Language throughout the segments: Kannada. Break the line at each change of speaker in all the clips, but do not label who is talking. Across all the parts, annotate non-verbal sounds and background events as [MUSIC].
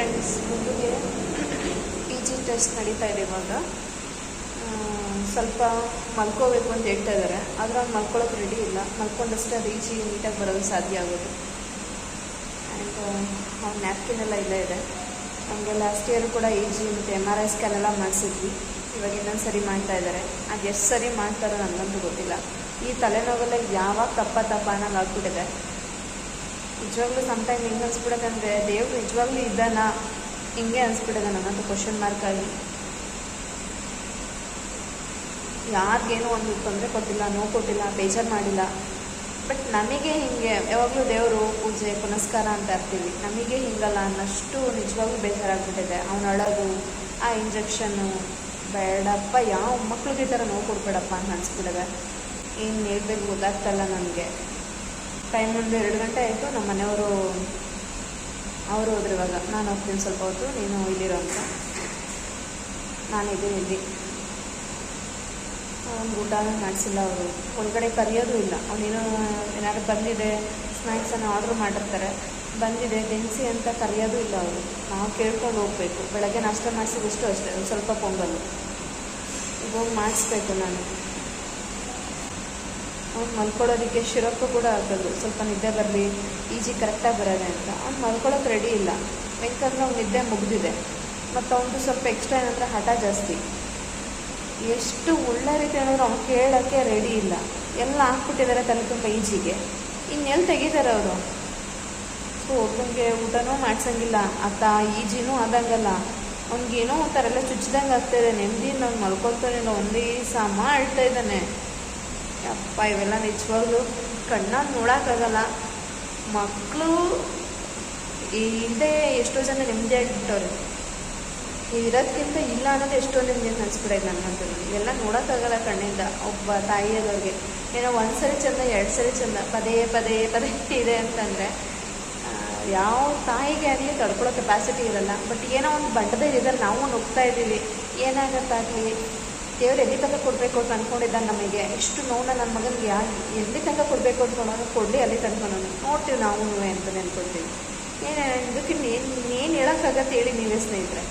ಫ್ರೆಂಡ್ಸ್ ಮುಂದಿಗೆ ಪಿ ಜಿ ಟೆಸ್ಟ್ ನಡೀತಾ ಇದೆ ಇವಾಗ. ಸ್ವಲ್ಪ ಮಲ್ಕೋಬೇಕು ಅಂತ ಹೇಳ್ತಾ ಇದ್ದಾರೆ. ಆದರೆ ಅವ್ನು ಮಲ್ಕೊಳ್ಳೋಕೆ ರೆಡಿ ಇಲ್ಲ. ಮಲ್ಕೊಂಡಷ್ಟೇ ಅದು ಈಜಿ, ನೀಟಾಗಿ ಬರೋದು ಸಾಧ್ಯ ಆಗೋದು. ಆ್ಯಂಡ್ ಅವ್ನ ನ್ಯಾಪ್ಕಿನ್ ಎಲ್ಲ ಇಲ್ಲೇ ಇದೆ. ನಮಗೆ ಲಾಸ್ಟ್ ಇಯರ್ ಕೂಡ ಇ ಜಿ ಮತ್ತು ಎಂ ಆರ್ ಐ ಸ್ಕ್ಯಾನ್ ಎಲ್ಲ ಮಾಡಿಸಿದ್ವಿ. ಇವಾಗ ಇನ್ನೊಂದು ಸರಿ ಮಾಡ್ತಾ ಇದ್ದಾರೆ. ಅದು ಎಷ್ಟು ಸರಿ ಮಾಡ್ತಾರೋ ನನಗಂತೂ ಗೊತ್ತಿಲ್ಲ. ಈ ತಲೆನೋವೆಲ್ಲ ಯಾವಾಗ ತಪ್ಪ ತಪ್ಪ ಅನ್ನೋಂಗೆ ಆಗ್ಬಿಟ್ಟಿದೆ. ನಿಜವಾಗ್ಲೂ ಸಮ್ಟೈಮ್ ಹಿಂಗೆ ಅನ್ಸ್ಬಿಡುತ್ತೆ ಅಂದರೆ ದೇವ್ರು ನಿಜವಾಗ್ಲೂ ಇದ್ದಾನ? ಹಿಂಗೆ ಅನ್ಸ್ಬಿಟ್ಟಿದೆ ನನ್ನಂತೂ ಕ್ವಶನ್ ಮಾರ್ಕ್ ಆಗಿ. ಯಾರಿಗೇನೋ ಒಂದು ತೊಂದರೆ ಕೊಟ್ಟಿಲ್ಲ, ನೋವು ಕೊಟ್ಟಿಲ್ಲ, ಬೇಜಾರು ಮಾಡಿಲ್ಲ. ಬಟ್ ನಮಗೆ ಹಿಂಗೆ, ಯಾವಾಗಲೂ ದೇವರು ಪೂಜೆ, ಪುನಸ್ಕಾರ ಅಂತ ಇರ್ತೀವಿ. ನಮಗೆ ಹಿಂಗಲ್ಲ ಅನ್ನಷ್ಟು ನಿಜವಾಗ್ಲೂ ಬೇಜಾರಾಗ್ಬಿಟ್ಟಿದೆ. ಅವ್ನು ಅಳೋದು, ಆ ಇಂಜೆಕ್ಷನ್ನು, ಬೇಡಪ್ಪ, ಯಾವ ಮಕ್ಳಿಗೆ ಈ ಥರ ನೋವು ಕೊಡ್ಬೇಡಪ್ಪ ಅಂತ ಅನ್ಸ್ಬಿಟ್ಟಿದೆ. ಏನು ಹೇಳ್ಬೇಕು ಗೊತ್ತಾಗ್ತಲ್ಲ ನನಗೆ. ಟೈಮ್ ಒಂದು ಎರಡು ಗಂಟೆ ಆಯಿತು, ನಮ್ಮ ಮನೆಯವರು ಅವರು ಹೋದ್ರು ಇವಾಗ. ನಾನು ಹೋಗ್ತೀನಿ ಸ್ವಲ್ಪ ಹೊತ್ತು, ನೀನು ಇಲ್ಲಿರೋ ಅಂತ. ನಾನಿದ್ದೀನಿ ಇಲ್ಲಿ. ಅವ್ನು ಊಟ ಮಾಡಿಸಿಲ್ಲ ಅವರು. ಒಳಗಡೆ ಕರೆಯೋದು ಇಲ್ಲ. ಅವನೇನೋ ಏನಾದ್ರು ಬಂದಿದೆ ಸ್ನ್ಯಾಕ್ಸನ್ನು ಆರ್ಡ್ರ್ ಮಾಡಿರ್ತಾರೆ. ಬಂದಿದೆ ದಿನಸಿ ಅಂತ ಕರೆಯೋದು ಇಲ್ಲ ಅವರು. ನಾವು ಕೇಳ್ಕೊಂಡು ಹೋಗಬೇಕು. ಬೆಳಗ್ಗೆ ನಾಷ್ಟ ಮಾಡಿಸಿದಷ್ಟು ಅಷ್ಟೇ, ಒಂದು ಸ್ವಲ್ಪ ಪೊಂಗಲ್ಲು ಹೋಗಿ ಮಾಡಿಸ್ಬೇಕು ನಾನು. ಅವ್ನು ಮಲ್ಕೊಳ್ಳೋದಕ್ಕೆ ಶಿರಪ್ಪು ಕೂಡ ಹಾಕೋದು. ಸ್ವಲ್ಪ ನಿದ್ದೆ ಬರಲಿ, ಈಜಿ ಕರೆಕ್ಟಾಗಿ ಬರೋದೆ ಅಂತ. ಅವ್ನು ಮಲ್ಕೊಳ್ಳೋಕೆ ರೆಡಿ ಇಲ್ಲ. ಯಾಕಂದ್ರೆ ಅವ್ನು ನಿದ್ದೆ ಮುಗಿದಿದೆ. ಮತ್ತು ಅವ್ನದು ಸ್ವಲ್ಪ ಎಕ್ಸ್ಟ್ರಾ ಏನಂದ್ರೆ ಹಠ ಜಾಸ್ತಿ. ಎಷ್ಟು ಒಳ್ಳೆ ರೀತಿ ಹೇಳಿದ್ರು ಅವ್ನು ಕೇಳೋಕ್ಕೆ ರೆಡಿ ಇಲ್ಲ. ಎಲ್ಲ ಹಾಕ್ಬಿಟ್ಟಿದ್ದಾರೆ ತಲೆ ತುಂಬ ಈಜಿಗೆ. ಇನ್ನೆಲ್ಲಿ ತೆಗಿತಾರೆ ಅವರು? ಸೊ, ಒಬ್ಬನಿಗೆ ಊಟನೂ ಮಾಡ್ಸಂಗಿಲ್ಲ. ಅತ್ತ ಈಜಿನೂ ಆದಂಗಲ್ಲ. ಅವ್ನಿಗೇನೋ ಒಂಥರ ಎಲ್ಲ ಚುಚ್ಚಿದಂಗೆ ಆಗ್ತಾಯಿದೆ ನೆಮ್ಮದಿ ನಾನು ಮಲ್ಕೊಳ್ತಾನೆ ಒಂದೇ ಸಮ ಇದ್ದಾನೆ. ಯಪ್ಪ ಇವೆಲ್ಲ ನಿಜವಾಗ್ಲೂ ಕಣ್ಣಾಗ ನೋಡೋಕ್ಕಾಗಲ್ಲ. ಮಕ್ಕಳು ಹಿಂದೆ ಎಷ್ಟೋ ಜನ ನೆಮ್ಮದಿಯಾಗಿಬಿಟ್ಟವ್ರೆ ಇರೋದಕ್ಕಿಂತ ಇಲ್ಲ ಅನ್ನೋದು ಎಷ್ಟೋ ನಿಮ್ಗೆ ಅನ್ಸ್ಬಿಡೈತೆ ನನ್ನಂತೂ ಇವೆಲ್ಲ ನೋಡೋಕ್ಕಾಗಲ್ಲ ಕಣ್ಣಿಂದ, ಒಬ್ಬ ತಾಯಿಯಾದವ್ರಿಗೆ. ಏನೋ ಒಂದು ಸರಿ ಚಂದ, ಎರಡು ಸರಿ ಚಂದ, ಪದೇ ಪದೇ ಪದೇ ಇದೆ ಅಂತಂದರೆ ಯಾವ ತಾಯಿಗೆ ಆಗಲಿ ತಡ್ಕೊಳ್ಳೋ ಕೆಪಾಸಿಟಿ ಇರಲ್ಲ. ಬಟ್ ಏನೋ ಒಂದು ಬಂಡದಲ್ಲಿ ಇದ್ದಾರೆ ನಾವು ನುಗ್ತಾ ಇದ್ದೀವಿ. ಏನಾಗತ್ತಾಗಲಿ? ದೇವ್ರು ಎಲ್ಲಿ ತನಕ ಕೊಡಬೇಕು ಅಂತ ಅಂದ್ಕೊಂಡಿದ್ದಾನೆ ನಮಗೆ. ಇಷ್ಟು ನೋವನ್ನ ನನ್ನ ಮಗನಿಗೆ ಯಾಕೆ ಎಲ್ಲಿ ತನಕ ಕೊಡಬೇಕು ಅಂದ್ಕೊಳೋನು ಕೊಡಲಿ, ಅಲ್ಲಿ ತನಕ ನೋಡ್ತೀವಿ ನಾವು ಅಂತ ನೆನ್ಕೊಳ್ತೀವಿ. ಏನು, ಇದಕ್ಕೆ ಏನು ಏನು ಹೇಳೋಕ್ಕಾಗತ್ತೆ ಹೇಳಿ ನೀವೇ ಸ್ನೇಹಿತರೆ.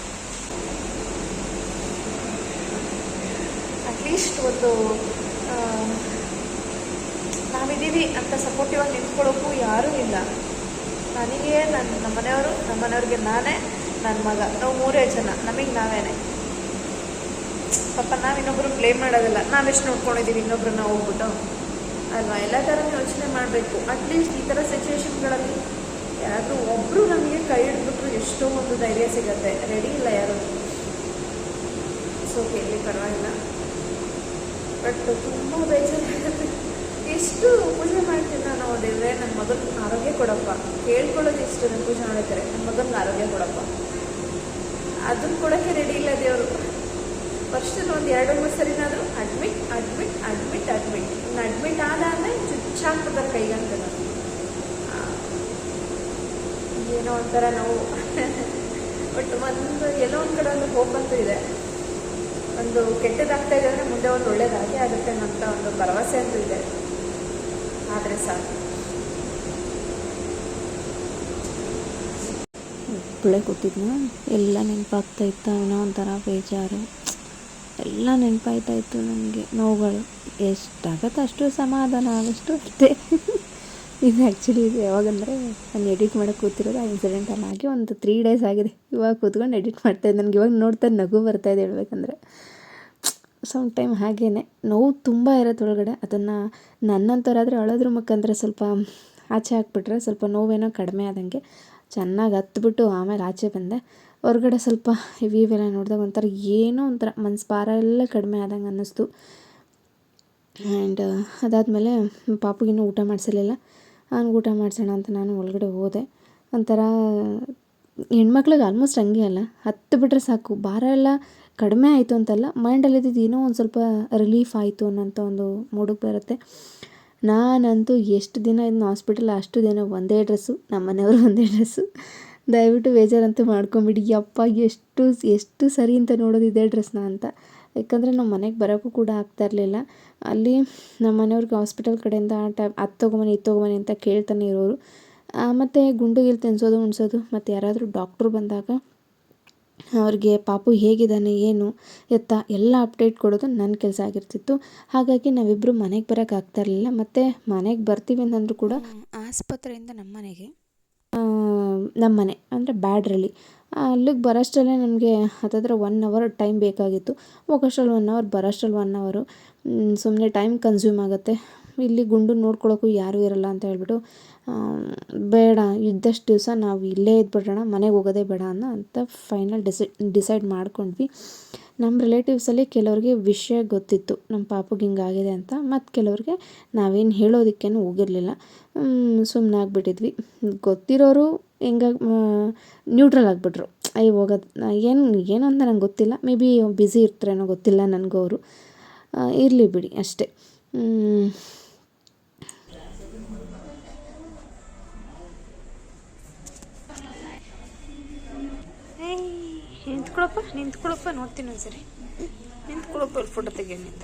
ಅಟ್ಲೀಸ್ಟ್ ಒಂದು ನಾವಿದ್ದೀವಿ ಅಂತ ಸಪೋರ್ಟಿವ್ ಆಗಿ ನಿಂತ್ಕೊಳ್ಳೋಕ್ಕೂ ಯಾರೂ ಇಲ್ಲ. ನನಗೆ ನನ್ನ ನಮ್ಮ ಮನೆಯವರು ನಮ್ಮ ಮನೆಯವ್ರಿಗೆ ನಾನೇ ನನ್ನ ಮಗ. ನಾವು ಮೂರೇ ಜನ. ನಮಗೆ ನಾವೇನೆ. ಪಾಪ ನಾವು ಇನ್ನೊಬ್ರು ಬ್ಲೇಮ್ ಮಾಡೋದಿಲ್ಲ. ನಾವೆಷ್ಟು ನೋಡ್ಕೊಂಡಿದ್ದೀವಿ ಇನ್ನೊಬ್ರನ್ನ ಹೋಗ್ಬಿಟ್ಟು. ಅಲ್ವಾ? ಎಲ್ಲ ಥರನೂ ಯೋಚನೆ ಮಾಡಬೇಕು. ಅಟ್ಲೀಸ್ಟ್ ಈ ಥರ ಸಿಚುವೇಶನ್ಗಳಲ್ಲಿ ಯಾರಾದರೂ ಒಬ್ಬರು ನಮಗೆ ಕೈ ಹಿಡಿದ್ಬಿಟ್ರು ಎಷ್ಟೋ ಒಂದು ಧೈರ್ಯ ಸಿಗತ್ತೆ. ರೆಡಿ ಇಲ್ಲ ಯಾರು? ಸೊ ಕೇಳಿ ಪರವಾಗಿಲ್ಲ. ಬಟ್ ತುಂಬ ಬೇಜಾರಾಗುತ್ತೆ. ಎಷ್ಟು ಪೂಜೆ ಮಾಡ್ತೀನಿ ನಾನು ದೇವ್ರೆ ನನ್ನ ಮಗನ ಆರೋಗ್ಯ ಕೊಡಪ್ಪ. ಕೇಳ್ಕೊಳ್ಳೋದು ಇಷ್ಟು ನನ್ನ ಪೂಜೆ ಮಾಡಿದ್ದಾರೆ ನನ್ನ ಮಗನಿಗೆ ಆರೋಗ್ಯ ಕೊಡಪ್ಪ. ಅದನ್ನು ಕೊಡೋಕ್ಕೆ ರೆಡಿ ಇಲ್ಲ ದೇವರು. ವರ್ಷದಲ್ಲಿ ಒಂದು ಎರಡು ಮೂರು ಸರಿನಾದರೂ ಅಡ್ಮಿಟ್ ಅಡ್ಮಿಟ್ ಅಡ್ಮಿಟ್ ಅಡ್ಮಿಟ್ ಇನ್ನು ಅಡ್ಮಿಟ್ ಆದಾದರೆ ಚುಚ್ಚಾಕ್ತದ ಕೈಗಂತ ಏನೋ ಒಂಥರ ನಾವು [LAUGHS] ಬಟ್ ಒಂದು ಎಲ್ಲೋ ಒಂದು ಕಡೆ ಒಂದು ಹೋಪ್ ಅಂತೂ ಇದೆ. ಒಂದು ಕೆಟ್ಟದಾಗ್ತಾ ಇದೆ ಅಂದರೆ ಮುಂದೆ ಒಂದು ಒಳ್ಳೇದಾಗಿ ಆಗುತ್ತೆ ಅಂತ ಒಂದು ಭರವಸೆ ಅಂತೂ ಇದೆ. ಆದರೆ ಸಾಕು.
ಒಬ್ಬಳೆ ಕೂತಿದ್ನ ಎಲ್ಲ ನೆನಪಾಗ್ತಾ ಇತ್ತು, ಏನೋ ಒಂಥರ ಬೇಜಾರು. ಎಲ್ಲ ನೆನಪಾಯ್ತಾ ಇತ್ತು ನನಗೆ ನೋವುಗಳು. ಎಷ್ಟಾಗತ್ತೆ ಅಷ್ಟು ಸಮಾಧಾನ ಆಗೋಷ್ಟು ಅಷ್ಟೇ. ಇದು ಆ್ಯಕ್ಚುಲಿ ಇದು ಯಾವಾಗಂದರೆ ನಾನು ಎಡಿಟ್ ಮಾಡೋಕ್ಕೆ ಕೂತಿರೋದು ಆ ಇನ್ಸಿಡೆಂಟ್ ಆಗಿ ಒಂದು ತ್ರೀ ಡೇಸ್ ಆಗಿದೆ. ಇವಾಗ ಕೂತ್ಕೊಂಡು ಎಡಿಟ್ ಮಾಡ್ತಾಯಿದ್ದೆ ನನಗೆ ಇವಾಗ ನೋಡ್ತಾ ನಗು ಬರ್ತಾ ಇದೆ ಹೇಳ್ಬೇಕಂದ್ರೆ. ಸಮ್ ಟೈಮ್ ಹಾಗೇ ನೋವು ತುಂಬ ಇರೋದು ಒಳಗಡೆ. ಅದನ್ನು ನನ್ನಂಥವ್ರಾದರೆ ಅಳೋದ್ರ ಮುಖಾಂತರ ಸ್ವಲ್ಪ ಆಚೆ ಹಾಕ್ಬಿಟ್ರೆ ಸ್ವಲ್ಪ ನೋವೇನೋ ಕಡಿಮೆ ಆದಂಗೆ ಚೆನ್ನಾಗಿ ಹತ್ಬಿಟ್ಟು ಆಮೇಲೆ ಆಚೆ ಬಂದೆ. ಹೊರಗಡೆ ಸ್ವಲ್ಪ ಇವೆಲ್ಲ ನೋಡಿದಾಗ ಒಂಥರ ಏನೋ ಒಂಥರ ಮನ್ಸು ಭಾರ ಎಲ್ಲ ಕಡಿಮೆ ಆದಂಗೆ ಅನ್ನಿಸ್ತು. ಆ್ಯಂಡ್ ಅದಾದಮೇಲೆ ಪಾಪುಗಿನ್ನೂ ಊಟ ಮಾಡಿಸಲಿಲ್ಲ. ಅವ್ನಿಗೆ ಊಟ ಮಾಡಿಸೋಣ ಅಂತ ನಾನು ಒಳಗಡೆ ಹೋದೆ. ಒಂಥರ ಹೆಣ್ಮಕ್ಳಿಗೆ ಆಲ್ಮೋಸ್ಟ್ ಹಂಗೆ ಅಲ್ಲ. ಹತ್ತು ಬಿಟ್ಟರೆ ಸಾಕು. ಭಾರ ಎಲ್ಲ ಕಡಿಮೆ ಆಯಿತು ಅಂತಲ್ಲ. ಮೈಂಡಲ್ಲಿದ್ದು ಏನೋ ಒಂದು ಸ್ವಲ್ಪ ರಿಲೀಫ್ ಆಯಿತು ಅನ್ನೋಂಥ ಒಂದು ಮೂಡಿಗೆ ಬರುತ್ತೆ. ನಾನಂತೂ ಎಷ್ಟು ದಿನ ಇದನ್ನ ಹಾಸ್ಪಿಟಲ್ ಅಷ್ಟು ದಿನ ಒಂದೇ ಡ್ರೆಸ್ಸು ನಮ್ಮ ಮನೆಯವರು ಒಂದೇ ಡ್ರೆಸ್ಸು ದಯವಿಟ್ಟು ಬೇಜಾರಂತೂ ಮಾಡ್ಕೊಂಬಿಡಿ. ಯಪ್ಪ ಎಷ್ಟು ಎಷ್ಟು ಸರಿ ಅಂತ ನೋಡೋದು ಇದೇ ಡ್ರೆಸ್ನ ಅಂತ. ಯಾಕಂದರೆ ನಮ್ಮ ಮನೆಗೆ ಬರೋಕ್ಕೂ ಕೂಡ ಆಗ್ತಾ ಇರಲಿಲ್ಲ. ಅಲ್ಲಿ ನಮ್ಮ ಮನೆಯವ್ರಿಗೆ ಹಾಸ್ಪಿಟಲ್ ಕಡೆಯಿಂದ ಆ ಟೈಮ್ ಅದು ತೊಗೊಂಬನ್ನಿ ಇದು ತೊಗೊಂಬನ್ನಿ ಅಂತ ಕೇಳ್ತಾನೆ ಇರೋರು.
ಮತ್ತು ಗುಂಡು ಗಿಲ್ ತಿನ್ನಿಸೋದು ಉಣಿಸೋದು ಮತ್ತು ಯಾರಾದರೂ ಡಾಕ್ಟ್ರು ಬಂದಾಗ ಅವ್ರಿಗೆ ಪಾಪು ಹೇಗಿದ್ದಾನೆ ಏನು ಎತ್ತ ಎಲ್ಲ ಅಪ್ಡೇಟ್ ಕೊಡೋದು ನನ್ನ ಕೆಲಸ ಆಗಿರ್ತಿತ್ತು. ಹಾಗಾಗಿ ನಾವಿಬ್ಬರು ಮನೆಗೆ ಬರೋಕ್ಕೆ ಆಗ್ತಾ ಇರಲಿಲ್ಲ. ಮತ್ತು ಮನೆಗೆ ಬರ್ತೀವಿ ಅಂತಂದರೂ ಕೂಡ ಆಸ್ಪತ್ರೆಯಿಂದ ನಮ್ಮ ಮನೆಗೆ ನಮ್ಮ ಮನೆ ಅಂದರೆ ಬ್ಯಾಡ್ರಲ್ಲಿ. ಅಲ್ಲಿಗೆ ಬರೋಷ್ಟರಲ್ಲೇ ನಮಗೆ ಹತ್ತತ್ರ ಒನ್ ಅವರ್ ಟೈಮ್ ಬೇಕಾಗಿತ್ತು. ಹೋಗೋಷ್ಟ್ರಲ್ಲಿ ಒನ್ ಅವರ್ ಬರೋಷ್ಟ್ರಲ್ಲಿ ಒನ್ ಅವರು ಸುಮ್ಮನೆ ಟೈಮ್ ಕನ್ಸ್ಯೂಮ್ ಆಗುತ್ತೆ. ಇಲ್ಲಿ ಗುಂಡು ನೋಡ್ಕೊಳ್ಳೋಕ್ಕೂ ಯಾರೂ ಇರಲ್ಲ ಅಂತ ಹೇಳ್ಬಿಟ್ಟು ಬೇಡ, ಇದ್ದಷ್ಟು ದಿವಸ ನಾವು ಇಲ್ಲೇ ಇದ್ಬಿಡೋಣ, ಮನೆಗೆ ಹೋಗೋದೇ ಬೇಡ ಅನ್ನೋ ಅಂತ ಫೈನಲ್ ಡಿಸೈ ಡಿಸೈಡ್ ಮಾಡ್ಕೊಂಡ್ವಿ. ನಮ್ಮ ರಿಲೇಟಿವ್ಸಲ್ಲಿ ಕೆಲವ್ರಿಗೆ ವಿಷಯ ಗೊತ್ತಿತ್ತು ನಮ್ಮ ಪಾಪಗೆ ಹಿಂಗಾಗಿದೆ ಅಂತ. ಮತ್ತು ಕೆಲವ್ರಿಗೆ ನಾವೇನು ಹೇಳೋದಕ್ಕೇನು ಹೋಗಿರಲಿಲ್ಲ. ಸುಮ್ಮನೆ ಆಗಿಬಿಟ್ಟಿದ್ವಿ. ಗೊತ್ತಿರೋರು ಹೆಂಗಾಗಿ ನ್ಯೂಟ್ರಲ್ ಆಗಿಬಿಟ್ರು. ಅಯ್ಯೋ ಹೋಗೋದು ಏನು ಏನು ಅಂತ ನಂಗೆ ಗೊತ್ತಿಲ್ಲ. ಮೇ ಬಿ ಬ್ಯುಸಿ ಇರ್ತಾರೇನೋ ಗೊತ್ತಿಲ್ಲ ನನಗೂ ಅವರು. ಇರಲಿ ಬಿಡಿ ಅಷ್ಟೇ.
ನಿಂತ್ಕೊಳಪ್ಪ ನಿಂತ್ಕೊಳಪ್ಪ, ನೋಡ್ತೀನಿ ಒಂದ್ಸರಿ. ನಿಂತ್ಕೊಳಪ್ಪ ಇಲ್ಲಿ ಫೋಟೋ ತೆಗಿಯೋಣಿಂದ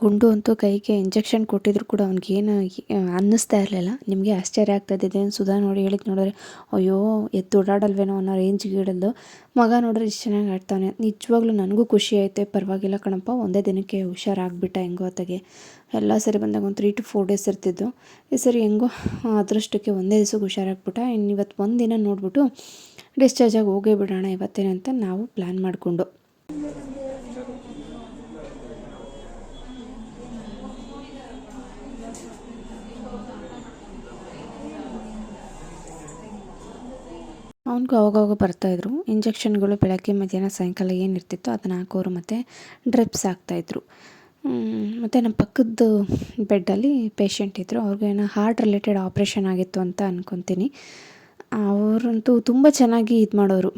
ಗುಂಡು
ಅಂತೂ ಕೈಗೆ ಇಂಜೆಕ್ಷನ್ ಕೊಟ್ಟಿದ್ರು ಕೂಡ ಅವ್ನಿಗೇನು ಅನ್ನಿಸ್ತಾ ಇರಲಿಲ್ಲ. ನಿಮಗೆ ಆಶ್ಚರ್ಯ ಆಗ್ತದೆ ಇದೇನು ಸುಧಾ ನೋಡಿ ಹೇಳಿದ್ ನೋಡಿದ್ರೆ, ಅಯ್ಯೋ ಎತ್ತು ಓಡಾಡಲ್ವೇನೋ ಅನ್ನೋ ರೇಂಜ್ಗೆ ಇಡಲ್ದು ಮಗ ನೋಡಿದ್ರೆ ಇಷ್ಟು ಚೆನ್ನಾಗಿ ಆಡ್ತಾನೆ ನಿಜವಾಗ್ಲೂ ನನಗೂ ಖುಷಿ ಆಯಿತು. ಪರವಾಗಿಲ್ಲ ಕಣಪ್ಪ, ಒಂದೇ ದಿನಕ್ಕೆ ಹುಷಾರಾಗ್ಬಿಟ್ಟ ಹೆಂಗೋ ಅತ್ತಗೆ. ಎಲ್ಲ ಸರಿ ಬಂದಾಗ ಒಂದು ತ್ರೀ ಟು ಫೋರ್ ಡೇಸ್ ಇರ್ತಿದ್ದು ಈ ಸರಿ ಹೆಂಗೋ ಅದೃಷ್ಟಕ್ಕೆ ಒಂದೇ ದಿವಸಕ್ಕೆ ಹುಷಾರಾಗ್ಬಿಟ್ಟ. ಇನ್ನು ಇವತ್ತು ಒಂದು ದಿನ ನೋಡ್ಬಿಟ್ಟು ಡಿಸ್ಚಾರ್ಜ್ ಆಗಿ ಹೋಗೇ ಬಿಡೋಣ ಇವತ್ತೇನಂತ ನಾವು ಪ್ಲ್ಯಾನ್ ಮಾಡಿಕೊಂಡು. ಅವ್ನಿಗೂ ಅವಾಗವಾಗ ಬರ್ತಾಯಿದ್ರು ಇಂಜೆಕ್ಷನ್ಗಳು ಬೆಳಗ್ಗೆ, ಮಧ್ಯಾಹ್ನ, ಸಾಯಂಕಾಲ ಏನಿರ್ತಿತ್ತು ಅದನ್ನು ಹಾಕೋರು ಮತ್ತು ಡ್ರಿಪ್ಸ್ ಹಾಕ್ತಾಯಿದ್ರು ಮತ್ತು ನಮ್ಮ ಪಕ್ಕದ ಬೆಡ್ಡಲ್ಲಿ ಪೇಷಂಟ್ ಇದ್ದರು ಅವ್ರಿಗೇನೋ ಹಾರ್ಟ್ ರಿಲೇಟೆಡ್ ಆಪ್ರೇಷನ್ ಆಗಿತ್ತು ಅಂತ ಅಂದ್ಕೊತೀನಿ ಅವರಂತೂ ತುಂಬ ಚೆನ್ನಾಗಿ ಇದು ಮಾಡೋರು.